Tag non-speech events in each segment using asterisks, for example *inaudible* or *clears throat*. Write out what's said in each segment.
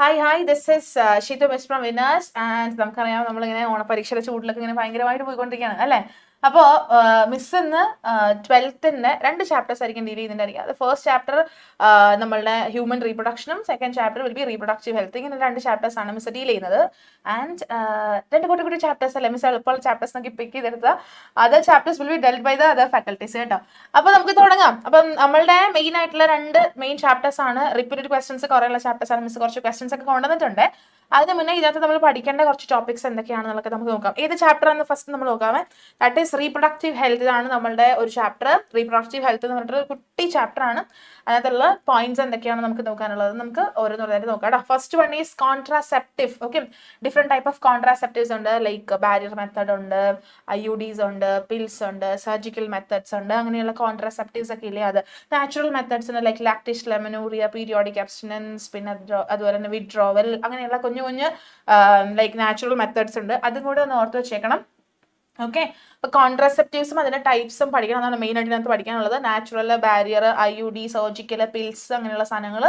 Hi hi this is Sheethu miss from Winners and നമുക്കറിയാം നമ്മളിങ്ങനെ ഓണപരീക്ഷയുടെ ചൂടിലൊക്കെ ഇങ്ങനെ ഭയങ്കരമായിട്ട് പോയിക്കൊണ്ടിരിക്കുകയാണ് അല്ലേ? അപ്പോൾ മിസ് ഇന്ന് ട്വൽത്തിന്റെ രണ്ട് ചാപ്റ്റേഴ്സ് ആയിരിക്കും ഡീൽ ചെയ്യുന്നുണ്ടായിരിക്കും അത് ഫസ്റ്റ് ചാപ്റ്റർ നമ്മളുടെ human റീപ്രൊഡക്ഷനും second chapter will be reproductive health ഇങ്ങനെ രണ്ട് ചാപ്റ്റേഴ്സ് ആണ് മിസ് ഡീൽ ചെയ്യുന്നത്. ആൻഡ് രണ്ട് കൂട്ടി കൂടി ചാപ്റ്റേഴ്സ് അല്ലേ? മിസ് എളുപ്പമുള്ള ചാപ്റ്റേഴ്സ് നോക്കി പിക്ക് ചെയ്തെടുത്ത other chapters will be dealt by the other faculties കേട്ടോ. അപ്പോൾ നമുക്ക് തുടങ്ങാം. അപ്പം നമ്മളുടെ മെയിൻ ആയിട്ടുള്ള രണ്ട് മെയിൻ ചാപ്റ്റേഴ്സ് ആണ് റിപ്പീറ്റഡ് ക്വസ്റ്റൻസ് കുറേയുള്ള ചാപ്റ്റേഴ്സ് ആണ് മിസ് കുറച്ച് ക്വസ്റ്റൻസ് ഒക്കെ കൊണ്ടുവന്നിട്ടുണ്ട്. അതിന് മുന്നേ ഇതിനകത്ത് നമ്മൾ പഠിക്കേണ്ട കുറച്ച് ടോപ്പിക്സ് എന്തൊക്കെയാണെന്നുള്ളത് നമുക്ക് നോക്കാം. ഏത് ചാപ്റ്റർ എന്ന് ഫസ്റ്റ് നമ്മൾ നോക്കാമേ. ദാറ്റ് ഈസ് റീപ്രൊഡക്റ്റീവ് ഹെൽത്ത് ആണ് നമ്മുടെ ഒരു ചാപ്റ്റർ റീപ്രൊഡക്റ്റീവ് ഹെൽത്ത് എന്ന് പറഞ്ഞിട്ട് കുട്ടി ചാപ്റ്റർ ആണ്. അതിനകത്തുള്ള പോയിന്റ്സ് എന്തൊക്കെയാണ് നമുക്ക് നോക്കാനുള്ളത് നമുക്ക് ഓരോന്നോരോന്നായിട്ട് നോക്കാം first one is contraceptive okay different type of contraceptives ഉണ്ട്. ലൈക്ക് ബാരിയർ മെത്തേഡ് ഉണ്ട് ഐ യു ഡീസ് ഉണ്ട് പിൽസ് ഉണ്ട് സർജിക്കൽ മെത്തേഡ്സ് ഉണ്ട്. അങ്ങനെയുള്ള കോൺട്രാസെപ്റ്റീവ്സ് ഒക്കെ ഇല്ലേ അത്. നാച്ചുറൽ മെത്തേഡ്സ് ഉണ്ട് like lactational amenorrhoea periodic abstinence പിന്നെ അത് അതുപോലെ തന്നെ വിഡ്രോവൽ അങ്ങനെയുള്ള കുഞ്ഞു കുഞ്ഞു ലൈക്ക് നാച്ചുറൽ മെത്തേഡ്സ് ഉണ്ട്. അതും കൂടെ ഒന്ന് ഓർത്ത് വെച്ചേക്കണം. ഓക്കെ അപ്പൊ കോൺട്രസെപ്റ്റീവ്സും അതിന്റെ ടൈപ്സും പഠിക്കണം. എന്നാണ് മെയിൻ ആയിട്ട് ഇതിനകത്ത് പഠിക്കാനുള്ളത്. Natural barrier I U D surgical pills അങ്ങനെയുള്ള സാധനങ്ങൾ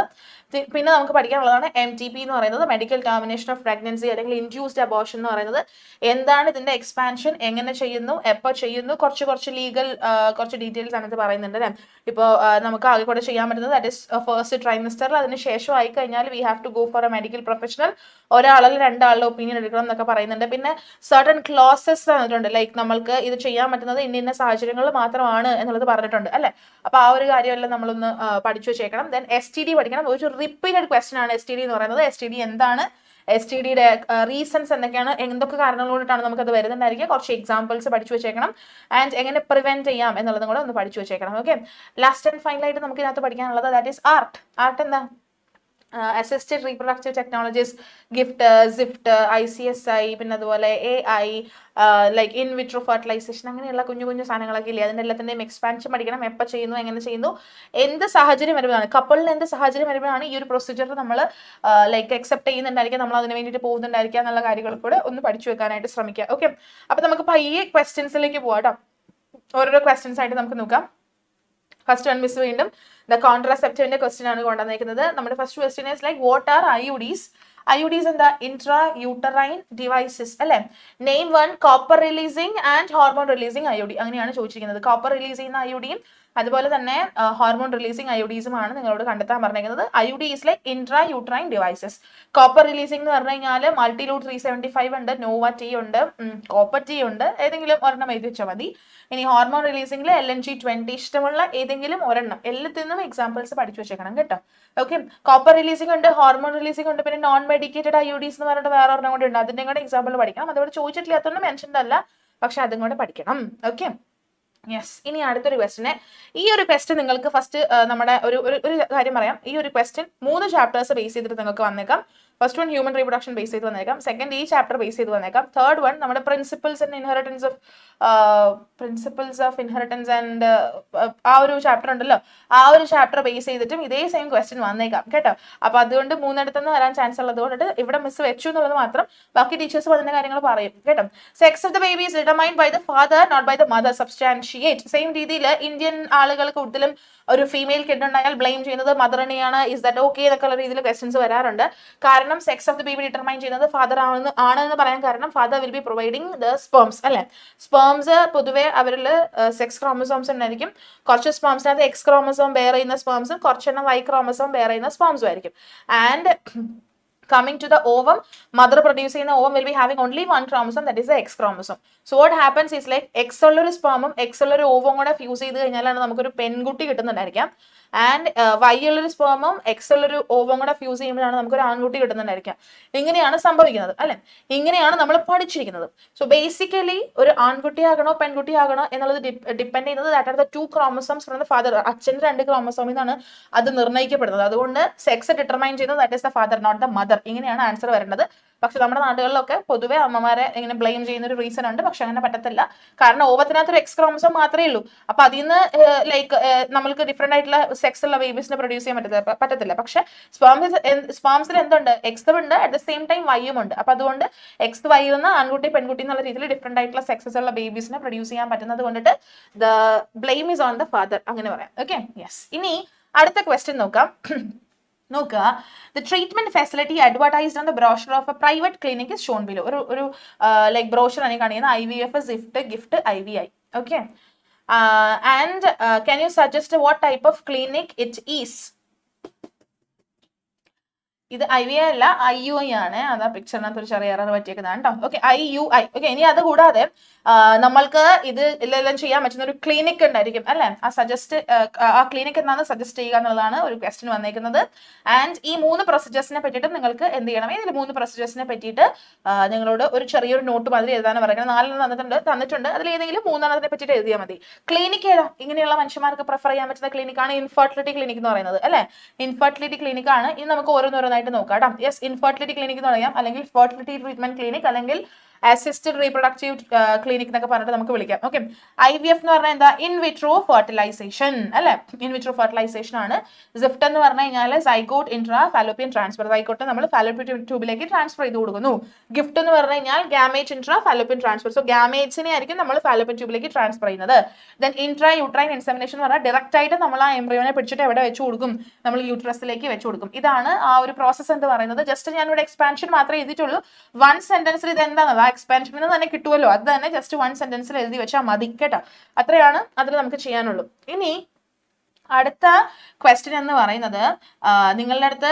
പിന്നെ നമുക്ക് പഠിക്കാനുള്ളതാണ് എം ടി പി എന്ന് പറയുന്നത് മെഡിക്കൽ ടെർമിനേഷൻ ഓഫ് പ്രഗ്നൻസി അല്ലെങ്കിൽ ഇൻഡ്യൂസ്ഡ് അബോർഷൻ എന്ന് പറയുന്നത്. എന്താണ് ഇതിന്റെ എക്സ്പാൻഷൻ എങ്ങനെ ചെയ്യുന്നു? എപ്പോൾ ചെയ്യുന്നു? കുറച്ച് കുറച്ച് ലീഗൽ കുറച്ച് ഡീറ്റെയിൽസ് അതിനകത്ത് പറയുന്നുണ്ട് അല്ലേ? ഇപ്പോൾ നമുക്ക് ആകെ കൂടെ ചെയ്യാൻ പറ്റുന്നത് ദാറ്റ് ഇസ് ഫസ്റ്റ് ട്രൈമിസ്റ്ററിൽ അതിന് ശേഷം ആയി കഴിഞ്ഞാൽ we have to go for a medical professional ഒരാളിൽ രണ്ടാളുടെ ഒപ്പീനിയൻ എടുക്കണം എന്നൊക്കെ പറയുന്നുണ്ട്. പിന്നെ സർട്ടൺ ക്ലോസസ് തന്നിട്ടുണ്ട് ലൈക്ക് നമ്മൾക്ക് ഇത് ചെയ്യാൻ പറ്റുന്നത് ഇന്ന ഇന്ന സാഹചര്യങ്ങൾ മാത്രമാണ് എന്നുള്ളത് പറഞ്ഞിട്ടുണ്ട് അല്ലെ? അപ്പൊ ആ ഒരു കാര്യമെല്ലാം നമ്മളൊന്ന് പഠിച്ചു വെച്ചേക്കണം. ദെൻ എസ് ടി ഡി പഠിക്കണം. ഒരു റിപ്പീറ്റഡ് ക്വസ്റ്റൻ ആണ് എസ് ടി ഡി എന്ന് പറയുന്നത്. എസ് ടി ഡി എന്താണ്? എസ് ടി ഡിയുടെ റീസൺസ് എന്തൊക്കെയാണ്? എന്തൊക്കെ കാരണങ്ങൾ കൊണ്ടിട്ടാണ് നമുക്കത് വരുന്നുണ്ടായിരിക്കുക കുറച്ച് എക്സാമ്പിൾസ് പഠിച്ചു വെച്ചേക്കണം. ആൻഡ് എങ്ങനെ പ്രിവെന്റ് ചെയ്യാം എന്നുള്ളതും കൂടെ ഒന്ന് പഠിച്ചു വെച്ചേക്കണം. ഓക്കെ ലാസ്റ്റ് ആൻഡ് ഫൈനലായിട്ട് നമുക്ക് ഇതിനകത്ത് പഠിക്കാനുള്ളത് ദാറ്റ് ഈസ് ആർട്ട് ആർട്ട് എന്താ? Assisted reproductive technologies GIFT ZIFT I C S I പിന്നെ അതുപോലെ A I like in vitro fertilisation അങ്ങനെയുള്ള കുഞ്ഞു കുഞ്ഞു സാധനങ്ങളൊക്കെ ഇല്ലേ? അതിന്റെ എല്ലാത്തിന്റെയും എക്സ്പാൻഷൻ പഠിക്കണം. എപ്പോൾ ചെയ്യുന്നു? എങ്ങനെ ചെയ്യുന്നു? എന്ത് സാഹചര്യം വരുമ്പോഴാണ്? കപ്പിളിന് എന്ത് സാഹചര്യം വരുമ്പോഴാണ് ഈ ഒരു പ്രൊസീജിയർ നമ്മൾ ലൈക്ക് അക്സെപ്റ്റ് ചെയ്യുന്നുണ്ടായിരിക്കാം നമ്മൾ അതിന് വേണ്ടിയിട്ട് പോകുന്നുണ്ടായിരിക്കുക എന്നുള്ള കാര്യങ്ങൾ കൂടെ ഒന്ന് പഠിച്ചു വെക്കാനായിട്ട് ശ്രമിക്കുക. ഓക്കെ അപ്പോൾ നമുക്ക് പയ്യെ ക്വസ്റ്റ്യൻസിലേക്ക് പോകാം കേട്ടോ ഓരോരോ ക്വസ്റ്റ്യൻസ് ആയിട്ട് നമുക്ക് നോക്കാം. ഫസ്റ്റ് വൺ മിസ് വീണ്ടും. ദ കോൺട്രാസെപ്റ്റീവിന്റെ ക്വസ്റ്റ്യൻ ആണ് കൊണ്ടുവന്നിരിക്കുന്നത് നമ്മുടെ first question is like what are I U Ds I U Ds എന്താ? ഇൻട്രാ യൂട്ടറൈൻ ഡിവൈസസ് അല്ലെ? Name one copper releasing and hormone releasing I U D അങ്ങനെയാണ് ചോദിച്ചിരിക്കുന്നത്. കോപ്പർ റിലീസ് ചെയ്യുന്ന ഐ യു ഡിയും അതുപോലെ തന്നെ ഹോർമോൺ റിലീസിങ് അയോഡീസും ആണ് നിങ്ങളോട് കണ്ടെത്താൻ പറഞ്ഞിരിക്കുന്നത്. IUDs like intra uterine devices copper releasing എന്ന് പറഞ്ഞു കഴിഞ്ഞാൽ മൾട്ടിലൂട്ട് ത്രീ സെവന്റി ഫൈവ് ഉണ്ട് നോവ ടി ഉണ്ട് കോപ്പർ ടി ഉണ്ട് ഏതെങ്കിലും ഒരെണ്ണം എഴുതി വെച്ചാൽ മതി. ഇനി ഹോർമോൺ റിലീസിംഗിൽ എൽ എൻ ജി ട്വന്റി ഇഷ്ടമുള്ള ഏതെങ്കിലും ഒരെണ്ണം എല്ലാത്തിനും എക്സാമ്പിൾസ് പഠിച്ചു വെച്ചേക്കണം കേട്ടോ. ഓക്കെ കോപ്പർ റിലീസിംഗ് ഉണ്ട് ഹോർമോൺ റിലീസിംഗ് ഉണ്ട് പിന്നെ നോൺ മെഡിക്കേറ്റഡ് അയോഡീസ് എന്ന് പറഞ്ഞിട്ട് വേറെ ഒരെണ്ണം കൂടെ ഉണ്ട്. അതിന്റെ കൂടെ എക്സാമ്പിൾ പഠിക്കണം. അതുകൊണ്ട് ചോദിച്ചിട്ടില്ലാത്തതുകൊണ്ട് മെൻഷൻ അല്ല പക്ഷെ അതും കൂടെ പഠിക്കണം. ഓക്കെ യെസ് ഇനി അടുത്തൊരു ക്വസ്റ്റിന് ഈ ഒരു ക്വസ്റ്റ്യൻ നിങ്ങൾക്ക് ഫസ്റ്റ് നമ്മുടെ ഒരു ഒരു കാര്യം പറയാം. ഈ ഒരു ക്വസ്റ്റ്യൻ മൂന്ന് ചാപ്റ്റേഴ്സ് ബേസ് ചെയ്തിട്ട് നിങ്ങൾക്ക് വന്നേക്കാം. First one human reproduction base ചെയ്ത് വന്നേക്കാം. സെക്കൻഡ് ഈ ചാപ്റ്റർ ബേസ് ചെയ്ത് വന്നേക്കാം. തേർഡ് വൺ നമ്മുടെ principles and inheritance of principles of inheritance and ആ ഒരു ചാപ്റ്റർ ഉണ്ടല്ലോ. ആ ഒരു ചാപ്റ്റർ ബേസ് ചെയ്തിട്ടും ഇതേ സെയിം ക്വസ്റ്റ്യൻ വന്നേക്കാം. കേട്ടോ? അപ്പൊ അതുകൊണ്ട് മൂന്നിടത്തുനിന്ന് വരാൻ ചാൻസ് ഉള്ളത് കൊണ്ടിട്ട് ഇവിടെ മിസ് വെച്ചു എന്നുള്ളത് മാത്രം ബാക്കി ടീച്ചേഴ്സ് അതിന്റെ കാര്യങ്ങൾ പറയും. കേട്ടോ? Sex of the baby is determined by the father not by the mother substantiate same രീതിയിൽ ഇന്ത്യൻ ആളുകൾ കൂടുതലും ഒരു ഫീമെയിൽ കിഡ് ഉണ്ടായാൽ ബ്ലെയിം ചെയ്യുന്നത് മദറിനെയാണ് ഇസ് ദറ്റ് ഓക്കെ എന്നൊക്കെയുള്ള രീതിയിൽ ക്വസ്റ്റൻസ് വരാറുണ്ട്. കാരണം sex of the baby determine ചെയ്യുന്നത് ഫാദർ ആണെന്ന് ആണെന്ന് പറയാൻ കാരണം father will be providing the sperms അല്ലെ? സ്പേംസ് പൊതുവേ അവരിൽ സെക്സ് ക്രോമസോംസ് ഉണ്ടായിരിക്കും. കുറച്ച് സ്പേംസിനകത്ത് എക്സ് ക്രോമസോം ബെയർ ചെയ്യുന്ന സ്പേംസും കുറച്ചെണ്ണം വൈ ക്രോമസോം ബെയർ ചെയ്യുന്ന സ്പേംസും ആയിരിക്കും. And coming to the ovum mother produce ചെയ്യുന്ന ovum will be having only one chromosome that is the X chromosome so what happens is like X ഉള്ളൊരു സ്പേമും X ഉള്ളൊരു ഓവും കൂടെ ഫ്യൂസ് ചെയ്ത് കഴിഞ്ഞാലാണ് നമുക്കൊരു പെൺകുട്ടി കിട്ടുന്നുണ്ടായിരിക്കാം. ആൻഡ് വൈ ഉള്ളൊരു സ്പേമും എക്സ് ഉള്ളൊരു ഓവും കൂടെ ഫ്യൂസ് ചെയ്യുമ്പോഴാണ് നമുക്കൊരു ആൺകുട്ടി കിട്ടുന്നുണ്ടായിരിക്കാം ഇങ്ങനെയാണ് സംഭവിക്കുന്നത് അല്ലെ? ഇങ്ങനെയാണ് നമ്മൾ പഠിച്ചിരിക്കുന്നത്. സോ ബേസിക്കലി ഒരു ആൺകുട്ടിയാകണോ പെൺകുട്ടിയാകണോ എന്നുള്ളത് ഡിപ്പെൻഡ് ചെയ്യുന്നത് that are the two chromosomes from the father അച്ഛന്റെ രണ്ട് ക്രോമസോമിൽ നിന്നാണ് അത് നിർണയിക്കപ്പെടുന്നത്. അതുകൊണ്ട് സെക്സ് ഡിറ്റർമൈൻ ചെയ്യുന്നത് that is the father not the mother ഇങ്ങനെയാണ് ആൻസർ വരേണ്ടത് പക്ഷെ നമ്മുടെ നാടുകളിലൊക്കെ പൊതുവെ അമ്മമാരെ ഇങ്ങനെ ബ്ലെയിം ചെയ്യുന്ന ഒരു റീസൺ ഉണ്ട്. പക്ഷെ അങ്ങനെ പറ്റത്തില്ല. കാരണം ഓവത്തിനകത്ത് ഒരു എക്സ് ക്രോമസോം മാത്രമേ ഉള്ളൂ. അപ്പൊ അതിൽ നിന്ന് ലൈക്ക് നമ്മൾക്ക് ഡിഫറെന്റ് ആയിട്ടുള്ള സെക്സ് ഉള്ള ബേബീസിനെ പ്രൊഡ്യൂസ് ചെയ്യാൻ പറ്റത്തില്ല. പറ്റത്തില്ല. പക്ഷെ സ്പാംസ് സ്പാംസിൽ എന്തുണ്ട്? എക്സ് ഉണ്ട്. അറ്റ് ദ സെയിം ടൈം വൈയും ഉണ്ട്. അപ്പൊ അതുകൊണ്ട് എക്സ് വൈ നിന്ന് ആൺകുട്ടി പെൺകുട്ടി എന്നുള്ള രീതിയിൽ ഡിഫറെന്റ് ആയിട്ടുള്ള സെക്സസ് ഉള്ള ബേബീസിനെ പ്രൊഡ്യൂസ് ചെയ്യാൻ പറ്റുന്നത് കൊണ്ടിട്ട് the blame is on the father അങ്ങനെ പറയാം. ഓക്കെ യെസ് ഇനി അടുത്ത ക്വസ്റ്റ്യൻ നോക്കാം. നോക്കുക. The treatment facility advertised on the brochure of a private clinic is shown below ഒരു ഒരു ലൈക് ബ്രോഷർ ആണ് കാണിക്കുന്നത് I V F ZIFT GIFT I V I okay and can you suggest what type of clinic it is ഇത് I V അല്ല I U I ആണ്. അതാ പിക്ചറിനകത്ത് ഒരു ചെറിയ എറർ പറ്റിയേക്കുന്നതാണ് കേട്ടോ okay I U I okay ഇനി അത് കൂടാതെ നമ്മൾക്ക് ഇത് എല്ലാം ചെയ്യാൻ പറ്റുന്ന ഒരു ക്ലിനിക് ഉണ്ടായിരിക്കും അല്ലെ? ആ സജസ്റ്റ് ആ ക്ലിനിക് എന്നാണ് സജസ്റ്റ് ചെയ്യുക എന്നുള്ളതാണ് ഒരു ക്വസ്റ്റ്യൻ വന്നേക്കുന്നത്. ആൻഡ് ഈ മൂന്ന് പ്രൊസീജിയേഴ്സിനെ പറ്റിയിട്ട് നിങ്ങൾക്ക് എന്ത് ചെയ്യണം? ഇതിൽ മൂന്ന് പ്രൊസീജിയേഴ്സിനെ പറ്റിയിട്ട് നിങ്ങളോട് ഒരു ചെറിയൊരു നോട്ട് മാതിരി എഴുതാൻ പറയുന്നത്. നാലെണ്ണം തന്നിട്ടുണ്ട് തന്നിട്ടുണ്ട്. അതിൽ ഏതെങ്കിലും മൂന്നെണ്ണത്തിനെ പറ്റിയിട്ട് എഴുതിയാൽ മതി. ക്ലിനിക് ഏതാ? ഇങ്ങനെയുള്ള മനുഷ്യന്മാർക്ക് പ്രിഫർ ചെയ്യാൻ പറ്റുന്ന ക്ലിനിക്കാണ് ഇൻഫെർട്ടിലിറ്റി ക്ലിനിക് എന്ന് പറയുന്നത് അല്ലെ? ഇൻഫെർട്ടിലിറ്റി ക്ലിനിക്കാണ് ഇനി നമുക്ക് ഓരോന്നോരോന്നായിട്ട് നോക്കാം കേട്ടോ. യെസ് ഇൻഫെർട്ടിലിറ്റി ക്ലിനിക് എന്ന് പറയാം. അല്ലെങ്കിൽ ഫെർട്ടിലിറ്റി ട്രീറ്റ്മെന്റ് ക്ലിനിക് അല്ലെങ്കിൽ അസിസ്റ്റഡ് റീപ്രൊഡക്റ്റീവ് ക്ലിനിക് എന്നൊക്കെ പറഞ്ഞിട്ട് നമുക്ക് വിളിക്കാം. ഓക്കെ ഐ വി എഫ് എന്ന് പറഞ്ഞാൽ എന്താ? ഇൻ വിട്രോ ഫെർട്ടിലൈസേഷൻ അല്ലെ? ഇൻ വിട്രോ ഫെർട്ടിലൈസേഷൻ ആണ്. സിഫ്റ്റ് എന്ന് പറഞ്ഞു കഴിഞ്ഞാൽ zygote intra fallopian transfer zygote നമ്മൾ ഫാലോപ്പിയൻ ട്യൂബിലേക്ക് ട്രാൻസ്ഫർ ചെയ്ത് കൊടുക്കുന്നു. ഗിഫ്റ്റ് എന്ന് പറഞ്ഞു കഴിഞ്ഞാൽ gamete intra fallopian transfer so ഗാമേറ്റ്സിനെ ആയിരിക്കും നമ്മൾ ഫാലോപ്പിയൻ ട്യൂബിലേക്ക് ട്രാൻസ്ഫർ ചെയ്യുന്നത്. ദെൻ ഇൻട്രാ യൂട്രൈൻ ഇൻസെമിനേഷൻ എന്ന് പറഞ്ഞാൽ ഡയറക്റ്റ് ആയിട്ട് നമ്മൾ ആ എംബ്രിയോനെ പിടിച്ചിട്ട് എവിടെ വെച്ച് കൊടുക്കും? നമ്മൾ യൂട്രസിലേക്ക് വെച്ച് കൊടുക്കും. ഇതാണ് ആ ഒരു പ്രോസസ്സ് എന്ന് പറയുന്നത്. ജസ്റ്റ് ഞാൻ ഇവിടെ എക്സ്പാൻഷൻ മാത്രമേ ചെയ്തിട്ടുള്ളൂ വൺ സെന്റൻസിൽ ഇത് എന്താണത് ആ എക്സ്പാൻഷനിൽ നിന്ന് തന്നെ കിട്ടുമല്ലോ അത് തന്നെ ജസ്റ്റ് വൺ സെന്റൻസിൽ എഴുതി വെച്ചാൽ മതി കേട്ടോ. അത്രയാണ് അതിൽ നമുക്ക് ചെയ്യാനുള്ളൂ. ഇനി അടുത്ത ക്വസ്റ്റ്യൻ എന്ന് പറയുന്നത് നിങ്ങളുടെ അടുത്ത്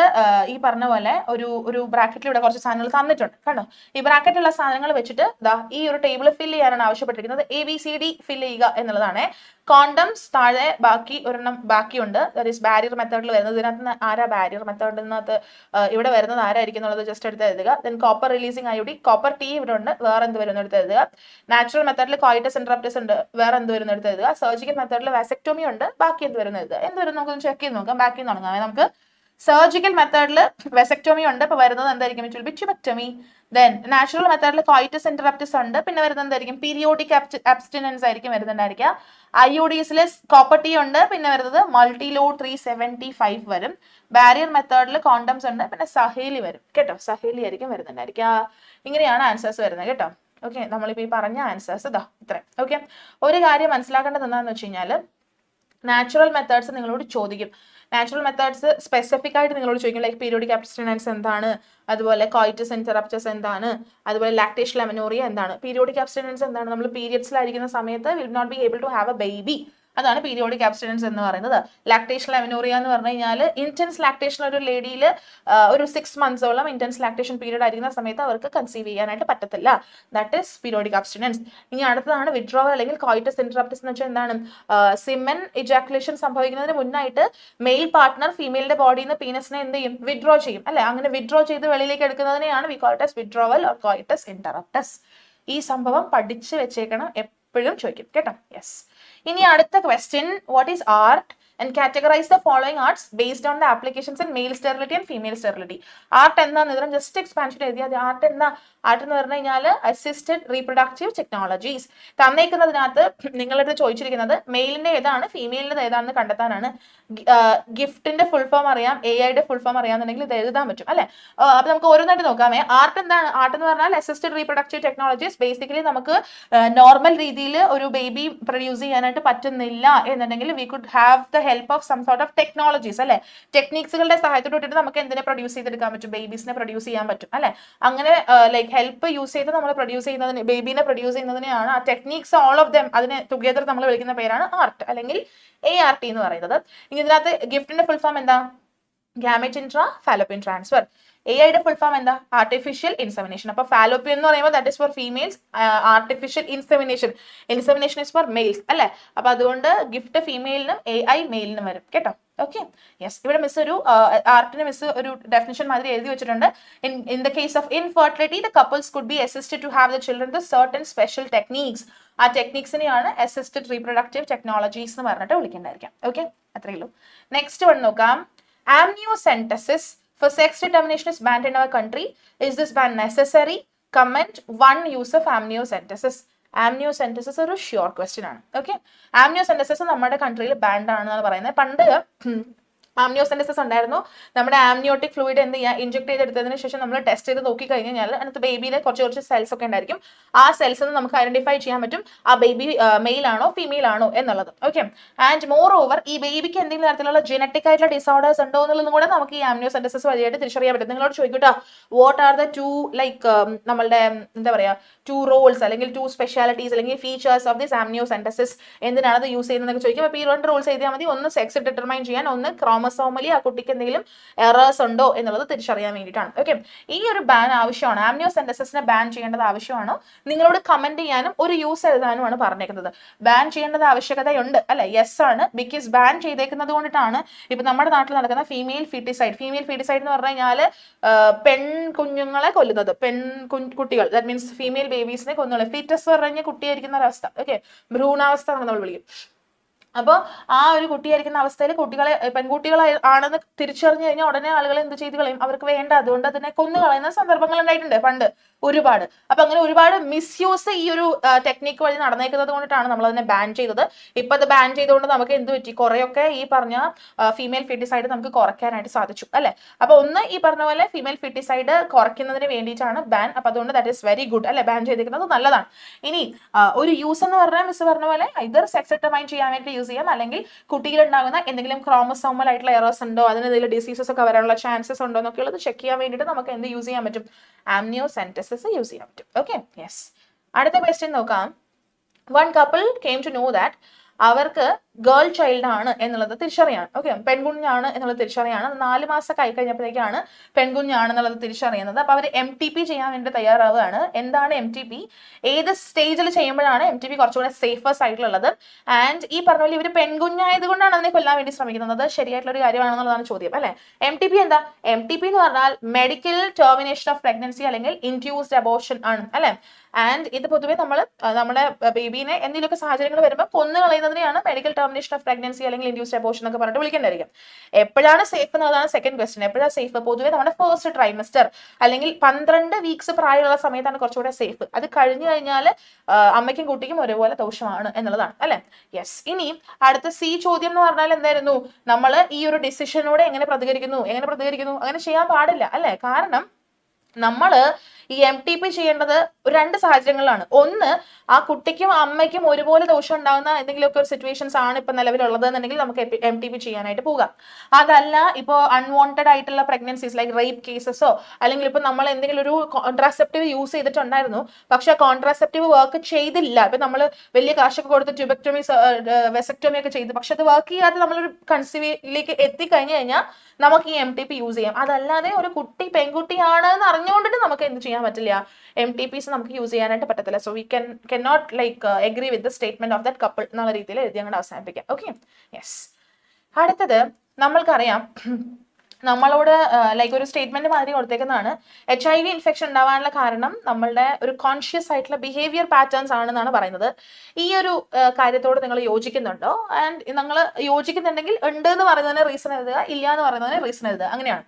ഈ പറഞ്ഞ പോലെ ഒരു ഒരു ബ്രാക്കറ്റിൽ ഇവിടെ കുറച്ച് സാധനങ്ങൾ തന്നിട്ടുണ്ട്. കണ്ടോ? ഈ ബ്രാക്കറ്റുള്ള സാധനങ്ങൾ വെച്ചിട്ട് ദാ ഈ ഒരു ടേബിൾ ഫില്ല് ചെയ്യാനാണ് ആവശ്യപ്പെട്ടിരിക്കുന്നത്. A B C D fill ചെയ്യുക എന്നുള്ളതാണ് കോണ്ടംസ് താഴെ ബാക്കി ഒരെണ്ണം ബാക്കിയുണ്ട്. ദാറ്റ് ഈസ് ബാരിയർ മെത്തേഡിൽ വരുന്നത്. ഇതിനകത്ത് നിന്ന് ആരാ ബാരിയർ മെത്തേഡിനകത്ത് ഇവിടെ വരുന്നത് ആരായിരിക്കും എന്നുള്ളത് ജസ്റ്റ് എടുത്ത് എഴുതുക. Then copper releasing I D copper T ഇവിടെ ഉണ്ട്. വേറെ എന്ത് വരുന്ന എടുത്ത് എഴുതുക. നാച്ചുറൽ മെത്തേഡിൽ കോയിറ്റസ് ഇൻട്രപ്റ്റസ് ഉണ്ട്. വേറെ എന്ത് വരുന്ന എടുത്ത് എഴുതുക. സർജിക്കൽ മെത്തേഡിൽ വാസക്ടോമി ഉണ്ട്. ബാക്കി എന്ത് വരുന്ന എഴുതുക. എന്ത് വരും നമുക്ക് ചെക്ക് ചെയ്ത് നോക്കാം. ബാക്കി തുടങ്ങാം. നമുക്ക് സർജിക്കൽ മെത്തേഡിൽ വെസക്ടോമി ഉണ്ട്. അപ്പൊ വരുന്നത് എന്തായിരിക്കും? It will be then natural മെത്തേഡിൽ കോയിറ്റസ് ഇന്ററപ്റ്റസ് ഉണ്ട്. പിന്നെ വരുന്നത് എന്തായിരിക്കും? പീരിയോഡിക് അബ്സ്റ്റിനൻസ് ആയിരിക്കും വരുന്നുണ്ടായിരിക്കുക. ഐ യു ഡിസിൽ കോപ്പർട്ടി ഉണ്ട്. പിന്നെ വരുന്നത് മൾട്ടിലോ ത്രീ സെവന്റി ഫൈവ് വരും ബാരിയർ മെത്തേഡിൽ കോണ്ടംസ് ഉണ്ട്. പിന്നെ സഹേലി വരും. കേട്ടോ? സഹേലി ആയിരിക്കും വരുന്നുണ്ടായിരിക്കുക. ഇങ്ങനെയാണ് ആൻസേഴ്സ് വരുന്നത്. കേട്ടോ? ഓക്കെ നമ്മളിപ്പോൾ ഈ പറഞ്ഞ ആൻസേഴ്സ് ഇതാ ഇത്രയും. ഓക്കെ ഒരു കാര്യം മനസ്സിലാക്കേണ്ടത് എന്താണെന്ന് വെച്ച് കഴിഞ്ഞാൽ നാച്ചുറൽ മെത്തേഡ്സ് നിങ്ങളോട് ചോദിക്കും. നാച്ചുറൽ മെത്തേഡ്സ് സ്പെസിഫിക് ആയിട്ട് നിങ്ങളോട് ചോദിക്കും. ലൈക്ക് പീരിയോഡിക് അബ്സ്റ്റിനൻസ് എന്താണ്? അതുപോലെ കോയിറ്റസ് ഇന്ററപ്റ്റസ് എന്താണ്? അതുപോലെ ലാക്ടേഷൻ ലെമനോറിയ എന്താണ്? പീരിയോഡിക് അബ്സ്റ്റിനൻസ് എന്താണ്? നമ്മൾ പീരിയഡ്സിലായിരിക്കുന്ന സമയത്ത് will not be able to have a baby അതാണ് പീരിയോഡിക് അബ്സ്റ്റിനൻസ് എന്ന് പറയുന്നത്. ലാക്ടേഷൻ അമിനോറിയ എന്ന് പറഞ്ഞു കഴിഞ്ഞാൽ ഇന്റൻസ് ലാക്ടേഷൻ ഒരു ലേഡിയിൽ ഒരു സിക്സ് മന്ത്സോളം ഇന്റൻസ് ലാക്ടേഷൻ പീരീഡ് ആയിരിക്കുന്ന സമയത്ത് അവർക്ക് കൺസീവ് ചെയ്യാനായിട്ട് പറ്റത്തില്ല. ദാറ്റ് ഇസ് പീരിയോഡിക് അബ്സ്റ്റിനൻസ് ഇനി അടുത്തതാണ് വിഡ്രോവൽ അല്ലെങ്കിൽ കോയിറ്റസ് ഇന്ററപ്റ്റസ് എന്ന് വെച്ചാൽ എന്താണ്? സിമൻ ഇജാക്കുലേഷൻ സംഭവിക്കുന്നതിന് മുന്നായിട്ട് മെയിൽ പാർട്ട്ണർ ഫീമെയിലിന്റെ ബോഡിയിൽ നിന്ന് പീനസിനെ എന്ത് ചെയ്യും? വിഡ്രോ ചെയ്യും. അല്ലെ? അങ്ങനെ വിഡ്രോ ചെയ്ത് വെളിയിലേക്ക് എടുക്കുന്നതിനെയാണ് we coitus withdrawal or coitus interruptus ഈ സംഭവം പഠിച്ചു വെച്ചേക്കണം. എപ്പോഴും ചോദിക്കും. കേട്ടോ? യെസ് ഇനി അടുത്ത question what is ART and categorise the following ARTs based on the applications and male sterility and female sterility ART എന്താന്ന് ഇതിനും ജസ്റ്റ് എക്സ്പാൻഷൻ എഴുതിയാൽ ആർട്ട് എന്താ ആർട്ട് എന്ന് പറഞ്ഞു കഴിഞ്ഞാൽ അസിസ്റ്റഡ് റീപ്രൊഡക്റ്റീവ് ടെക്നോളജീസ് തന്നേക്കുന്നതിനകത്ത് നിങ്ങളടുത്ത് ചോദിച്ചിരിക്കുന്നത് മെയിലിന്റെ ഏതാണ് ഫീമെയിലിന്റെ ഏതാണെന്ന് കണ്ടെത്താനാണ്. ഗിഫ്റ്റിന്റെ ഫുൾ ഫോം അറിയാം എ ഐയുടെ ഫുൾ ഫോം അറിയാമെന്നുണ്ടെങ്കിൽ ഇത് എഴുതാൻ പറ്റും അല്ലെ? അപ്പൊ നമുക്ക് ഓരോന്നായിട്ട് നോക്കാമേ. ആർട്ട് എന്താണ്? ആർട്ട് എന്ന് പറഞ്ഞാൽ അസിസ്റ്റഡ് റീപ്രൊഡക്റ്റീവ് ടെക്നോളജീസ് ബേസിക്കലി നമുക്ക് നോർമൽ രീതിയിൽ ഒരു ബേബി പ്രൊഡ്യൂസ് ചെയ്യാനായിട്ട് പറ്റുന്നില്ല എന്നുണ്ടെങ്കിൽ we could have the help of some sort of technologies അല്ലെ? ടെക്നിക്സുകളുടെ സഹായത്തോട് ഇട്ടിട്ട് നമുക്ക് എന്തിനെ പ്രൊഡ്യൂസ് ചെയ്തെടുക്കാൻ പറ്റും? ബേബീസിനെ പ്രൊഡ്യൂസ് ചെയ്യാൻ പറ്റും അല്ലെ? അങ്ങനെ ലൈക്ക് ഹെൽപ്പ് യൂസ് ചെയ്ത് നമ്മൾ പ്രൊഡ്യൂസ് ചെയ്യുന്നതിന് ബേബീനെ പ്രൊഡ്യൂസ് ചെയ്യുന്നതിനെയാണ് ആ ടെക്നിക്സ് ഓൾ ഓഫ് ദം അതിനെ ടുഗെദർ നമ്മൾ വിളിക്കുന്ന പേരാണ് ആർട്ട് അല്ലെങ്കിൽ എ ആർ ടി എന്ന് പറയുന്നത്. ഇനി ഇതിനകത്ത് ഗിഫ്റ്റിന്റെ ഫുൾ ഫോം എന്താ? Gamete intra fallopian transfer A ഐയുടെ ഫുൾ ഫോം എന്താ? ആർട്ടിഫിഷ്യൽ ഇൻസെമിനേഷൻ അപ്പൊ ഫാലോപ്പിയൻ എന്ന് പറയുമ്പോൾ that is for females artificial insemination insemination is for males അല്ലെ? അപ്പൊ അതുകൊണ്ട് ഗിഫ്റ്റ് ഫീമെയിലിനും എ ഐ മെയിലിനും വരും. കേട്ടോ? ഓക്കെ യെസ് ഇവിടെ മിസ് ഒരു ആർട്ടിന് മിസ് ഒരു ഡെഫിനിഷൻ മാതിരി എഴുതി വെച്ചിട്ടുണ്ട്. In in the case of infertility the couples could be assisted to have the children the certain special techniques ആ ടെക്നിക്സിനെയാണ് അസിസ്റ്റഡ് റീപ്രൊഡക്റ്റീവ് ടെക്നോളജീസ് എന്ന് പറഞ്ഞിട്ട് വിളിക്കേണ്ടായിരിക്കാം ഓക്കെ അത്രയേ ഉള്ളൂ. നെക്സ്റ്റ് വൺ നോക്കാം. Amniocentesis for sex determination is banned in our country. Is this ban necessary? Comment one use of amniocentesis. ആംനിയോസെന്റസിസ് ഒരു sure question ആണ് okay ആംനിയോസെന്റസിസ് നമ്മുടെ കൺട്രിയിൽ ബാൻഡ് ആണെന്നാണ് പറയുന്നത് പണ്ട് ആംനിയോസെന്റസിസ് ഉണ്ടായിരുന്നു നമ്മുടെ ആംനിയോട്ടിക് ഫ്ലൂയിഡ് എന്ത് ചെയ്യുക ഇഞ്ചെക്ട് ചെയ്തെടുത്തതിന് ശേഷം നമ്മൾ ടെസ്റ്റ് ചെയ്ത് നോക്കി കഴിഞ്ഞാൽ അതിനകത്ത് ബേബിയിലെ കുറച്ച് കുറച്ച് സെൽസ് ഒക്കെ ഉണ്ടായിരിക്കും. ആ സെൽസ് നമുക്ക് ഐഡന്റിഫൈ ചെയ്യാൻ പറ്റും. ആ ബേബി മെയിൽ ആണോ ഫീമെയിൽ ആണോ എന്നുള്ളത്. ഓക്കെ. ആൻഡ് മോർ ഓവർ ഈ ബേബിക്ക് എന്തെങ്കിലും തരത്തിലുള്ള ജനറ്റിക് ആയിട്ടുള്ള ഡിസോർഡേഴ്സ് ഉണ്ടോ എന്നുള്ളതും കൂടെ നമുക്ക് ഈ ആംനിയോസെന്റസിസ് വഴിയായിട്ട് തിരിച്ചറിയാൻ പറ്റും. നിങ്ങളോട് ചോദിക്കട്ടോ what are the two like നമ്മളുടെ എന്താ പറയുക ടു റോൾസ് അല്ലെങ്കിൽ ടു സ്പെഷ്യാലിറ്റീസ് അല്ലെങ്കിൽ ഫീച്ചേഴ്സ് ഓഫ് ദിസ് ആംനിയോസെന്റസിസ് എന്തിനാണ് അത് യൂസ് ചെയ്യുന്നത് ചോദിക്കും. അപ്പോൾ ഈ രണ്ട് റോൾസ് ചെയ്താൽ മതി. ഒന്ന് സെക്സ് ഡിറ്റർമൈൻ ചെയ്യാൻ ഒന്ന് ക്രോമസോമലി ആ കുട്ടിക്ക് എന്തെങ്കിലും എറേഴ്സ് ഉണ്ടോ എന്നുള്ളത് തിരിച്ചറിയാൻ വേണ്ടിയിട്ടാണ്. ഓക്കെ ഈ ഒരു ബാൻ ആവശ്യമാണ്. ആംനിയോ സെന്റസസിനെ ബാൻ ചെയ്യേണ്ടത് ആവശ്യമാണോ? നിങ്ങളോട് കമന്റ് ചെയ്യാനും ഒരു യൂസ് എഴുതാനുമാണ് പറഞ്ഞേക്കുന്നത്. ബാൻ ചെയ്യേണ്ടത് ആവശ്യകതയുണ്ട് അല്ലെ? യെസ് ആണ്. ബിക്കോസ് ബാൻ ചെയ്തേക്കുന്നത് കൊണ്ടിട്ടാണ് ഇപ്പൊ നമ്മുടെ നാട്ടിൽ നടക്കുന്ന ഫീമെയിൽ ഫീറ്റിസൈഡ് ഫീമെയിൽ ഫീറ്റിസൈഡ് എന്ന് പറഞ്ഞു കഴിഞ്ഞാൽ പെൺ കുഞ്ഞുങ്ങളെ കൊല്ലുന്നത്. പെൺ കുട്ടികൾ. ദാറ്റ് മീൻസ് ഫീമെയിൽ ബേബീസിനെ കൊന്നുള്ളത് ഫീറ്റസ് പറഞ്ഞ കുട്ടിയായിരിക്കുന്ന ഒരവസ്ഥ. ഓക്കെ ഭ്രൂണാവസ്ഥ നമ്മൾ വിളിക്കും. അപ്പോൾ ആ ഒരു കുട്ടിയായിരിക്കുന്ന അവസ്ഥയിൽ കുട്ടികളെ പെൺകുട്ടികളെ ആണെന്ന് തിരിച്ചറിഞ്ഞു കഴിഞ്ഞാൽ ഉടനെ ആളുകൾ എന്ത് ചെയ്ത് കളയും? അവർക്ക് വേണ്ട. അതുകൊണ്ട് അതിനെ കൊന്നു കളയുന്ന സന്ദർഭങ്ങൾ ഉണ്ടായിട്ടുണ്ട് പണ്ട് ഒരുപാട്. അപ്പൊ അങ്ങനെ ഒരുപാട് മിസ് യൂസ് ഈ ഒരു ടെക്നിക്ക് വഴി നടന്നേക്കുന്നത് കൊണ്ടിട്ടാണ് നമ്മൾ അതിനെ ബാൻ ചെയ്തത്. ഇപ്പൊ അത് ബാൻ ചെയ്തുകൊണ്ട് നമുക്ക് എന്ത് പറ്റി? കുറെയൊക്കെ ഈ പറഞ്ഞ ഫീമെയിൽ ഫിറ്റിസൈഡ് നമുക്ക് കുറയ്ക്കാനായിട്ട് സാധിച്ചു അല്ലെ? അപ്പൊ ഒന്ന് ഈ പറഞ്ഞ പോലെ ഫീമെയിൽ ഫിറ്റിസൈഡ് കുറയ്ക്കുന്നതിന് വേണ്ടിയിട്ടാണ് ബാൻ അപ്പൊ അതുകൊണ്ട് ദാറ്റ് ഇസ് വെരി ഗുഡ് അല്ലെ? ബാൻ ചെയ്തിരിക്കുന്നത് നല്ലതാണ്. ഇനി ഒരു യൂസ് എന്ന് പറഞ്ഞാൽ മിസ് പറഞ്ഞ പോലെ ഇതർ സെക്സ് ഡിറ്റർമൈൻ ചെയ്യാൻ വേണ്ടി യൂസ് ചെയ്യാം. അല്ലെങ്കിൽ കുട്ടിയിലുണ്ടാകുന്ന എന്തെങ്കിലും ക്രോമസോമൽ ആയിട്ടുള്ള എറേഴ്സ് ഉണ്ടോ? അതിന് എന്തെങ്കിലും ഡിസീസസ് ഒക്കെ വരാനുള്ള ചാൻസസ് ഉണ്ടോ എന്നൊക്കെ ഉള്ളത് ചെക്ക് ചെയ്യാൻ വേണ്ടിയിട്ട് നമുക്ക് എന്ത് യൂസ് ചെയ്യാൻ പറ്റും? ആംനിയോ സെന്റസസ് യൂസ് ചെയ്യാൻ പറ്റും. ഓക്കെ യെസ് അടുത്ത ക്വസ്റ്റ്യൻ നോക്കാം. One couple came to know that അവർക്ക് ഗേൾ ചൈൽഡ് ആണ് എന്നുള്ളത് തിരിച്ചറിയാണ് ഓക്കെ പെൺകുഞ്ഞാണ് എന്നുള്ളത് തിരിച്ചറിയാണ്. നാല് മാസം കൈ കഴിഞ്ഞപ്പോഴേക്കാണ് പെൺകുഞ്ഞാണ് എന്നുള്ളത് തിരിച്ചറിയുന്നത്. അപ്പോൾ അവർ എം ടി പി ചെയ്യാൻ വേണ്ടി തയ്യാറാവുകയാണ്. എന്താണ് എം ടി പി ഏത് സ്റ്റേജിൽ ചെയ്യുമ്പോഴാണ് എം ടി പി കുറച്ചുകൂടെ സേഫസ്റ്റ് ആയിട്ടുള്ളത്? ആൻഡ് ഈ പറഞ്ഞ പോലെ ഇവർ പെൺകുഞ്ഞായത് കൊണ്ടാണ് അതിനെ കൊല്ലാൻ വേണ്ടി ശ്രമിക്കുന്നത്. ശരിയായിട്ടുള്ള ഒരു കാര്യമാണെന്നുള്ളതാണ് ചോദ്യം അല്ലെ? എം ടി പി എന്താ? എം ടി പി എന്ന് പറഞ്ഞാൽ മെഡിക്കൽ ടെർമിനേഷൻ ഓഫ് പ്രഗ്നൻസി അല്ലെങ്കിൽ ഇൻഡ്യൂസ്ഡ് അബോർഷൻ ആണ് അല്ലെ? ആൻഡ് ഇത് പൊതുവേ നമ്മൾ നമ്മുടെ ബേബീനെ എന്തെങ്കിലുമൊക്കെ സാഹചര്യങ്ങൾ വരുമ്പോൾ കൊന്നു കളയുന്നതിനെയാണ് മെഡിക്കൽ ടെർമിനേഷൻ ഓഫ് പ്രഗ്നൻസി അല്ലെങ്കിൽ ഇൻഡ്യൂസ്ഡ് അബോഷൻ എന്നൊക്കെ പറഞ്ഞിട്ട് വിളിക്കേണ്ടായിരിക്കും എപ്പോഴാണ് സേഫ് എന്നുള്ളതാണ് സെക്കൻഡ് ക്വസ്റ്റൻ എപ്പോഴാണ് സേഫ് പൊതുവേ നമ്മുടെ ഫസ്റ്റ് ട്രൈമസ്റ്റർ അല്ലെങ്കിൽ പന്ത്രണ്ട് വീക്സ് പ്രായമുള്ള സമയത്താണ് കുറച്ചുകൂടെ സേഫ് അത് കഴിഞ്ഞു കഴിഞ്ഞാൽ അമ്മയ്ക്കും കുട്ടിക്കും ഒരുപോലെ ദോഷമാണ് എന്നുള്ളതാണ് അല്ലെ? യെസ് ഇനി അടുത്ത സി ചോദ്യം എന്ന് പറഞ്ഞാൽ എന്തായിരുന്നു? നമ്മൾ ഈ ഒരു ഡിസിഷനോട് എങ്ങനെ പ്രതികരിക്കുന്നു? എങ്ങനെ പ്രതികരിക്കുന്നു? അങ്ങനെ ചെയ്യാൻ പാടില്ല അല്ലെ? കാരണം നമ്മൾ ഈ എം ടി പി ചെയ്യേണ്ടത് രണ്ട് സാഹചര്യങ്ങളിലാണ്. ഒന്ന് ആ കുട്ടിക്കും അമ്മയ്ക്കും ഒരുപോലെ ദോഷം ഉണ്ടാകുന്ന എന്തെങ്കിലുമൊക്കെ ഒരു സിറ്റുവേഷൻസ് ആണ് ഇപ്പൊ നിലവിലുള്ളത് എന്നുണ്ടെങ്കിൽ നമുക്ക് എം ടി പി ചെയ്യാനായിട്ട് പോകാം. അതല്ല ഇപ്പോൾ അൺവാണ്ടഡ് ആയിട്ടുള്ള പ്രഗ്നൻസീസ് ലൈക്ക് റേപ്പ് കേസസോ അല്ലെങ്കിൽ ഇപ്പൊ നമ്മൾ എന്തെങ്കിലും ഒരു കോൺട്രാസെപ്റ്റീവ് യൂസ് ചെയ്തിട്ടുണ്ടായിരുന്നു. പക്ഷെ കോൺട്രാസെപ്റ്റീവ് വർക്ക് ചെയ്തില്ല. ഇപ്പൊ നമ്മൾ വലിയ കാശൊക്കെ കൊടുത്ത് ട്യൂബക്ടോമി വെസക്ടോമി ഒക്കെ ചെയ്തു. പക്ഷെ അത് വർക്ക് ചെയ്യാതെ നമ്മളൊരു കൺസീവിലേക്ക് എത്തിക്കഴിഞ്ഞു കഴിഞ്ഞാൽ നമുക്ക് ഈ എം ടി പി യൂസ് ചെയ്യാം. അതല്ലാതെ ഒരു കുട്ടി പെൺകുട്ടിയാണ് എന്ന് അറിഞ്ഞുകൊണ്ടിട്ട് നമുക്ക് എന്ത് ചെയ്യാൻ പറ്റില്ല. എം ടി പിസ് നമുക്ക് യൂസ് ചെയ്യാനായിട്ട് പറ്റത്തില്ല. So we can can not like agree with the statement of that couple എന്നുള്ള രീതിയിൽ എഴുതി അങ്ങോട്ട് അവസാനിപ്പിക്കാം. ഓക്കെ യെസ് അടുത്തത് നമ്മൾക്കറിയാം നമ്മളോട് ലൈക്ക് ഒരു സ്റ്റേറ്റ്മെന്റ് മാതിരി കൊടുത്തേക്കുന്നതാണ്. എച്ച് ഐ വി ഇൻഫെക്ഷൻ ഉണ്ടാവാനുള്ള കാരണം നമ്മളുടെ ഒരു കോൺഷ്യസ് ആയിട്ടുള്ള ബിഹേവിയർ പാറ്റേൺസ് ആണെന്നാണ് പറയുന്നത്. ഈ ഒരു കാര്യത്തോട് നിങ്ങൾ യോജിക്കുന്നുണ്ടോ? ആൻഡ് നിങ്ങൾ യോജിക്കുന്നുണ്ടെങ്കിൽ ഉണ്ട് എന്ന് പറയുന്നതിന് റീസൺ എഴുതുക ഇല്ല എന്ന് പറയുന്നതിന് റീസൺ എഴുതുക. അങ്ങനെയാണ്.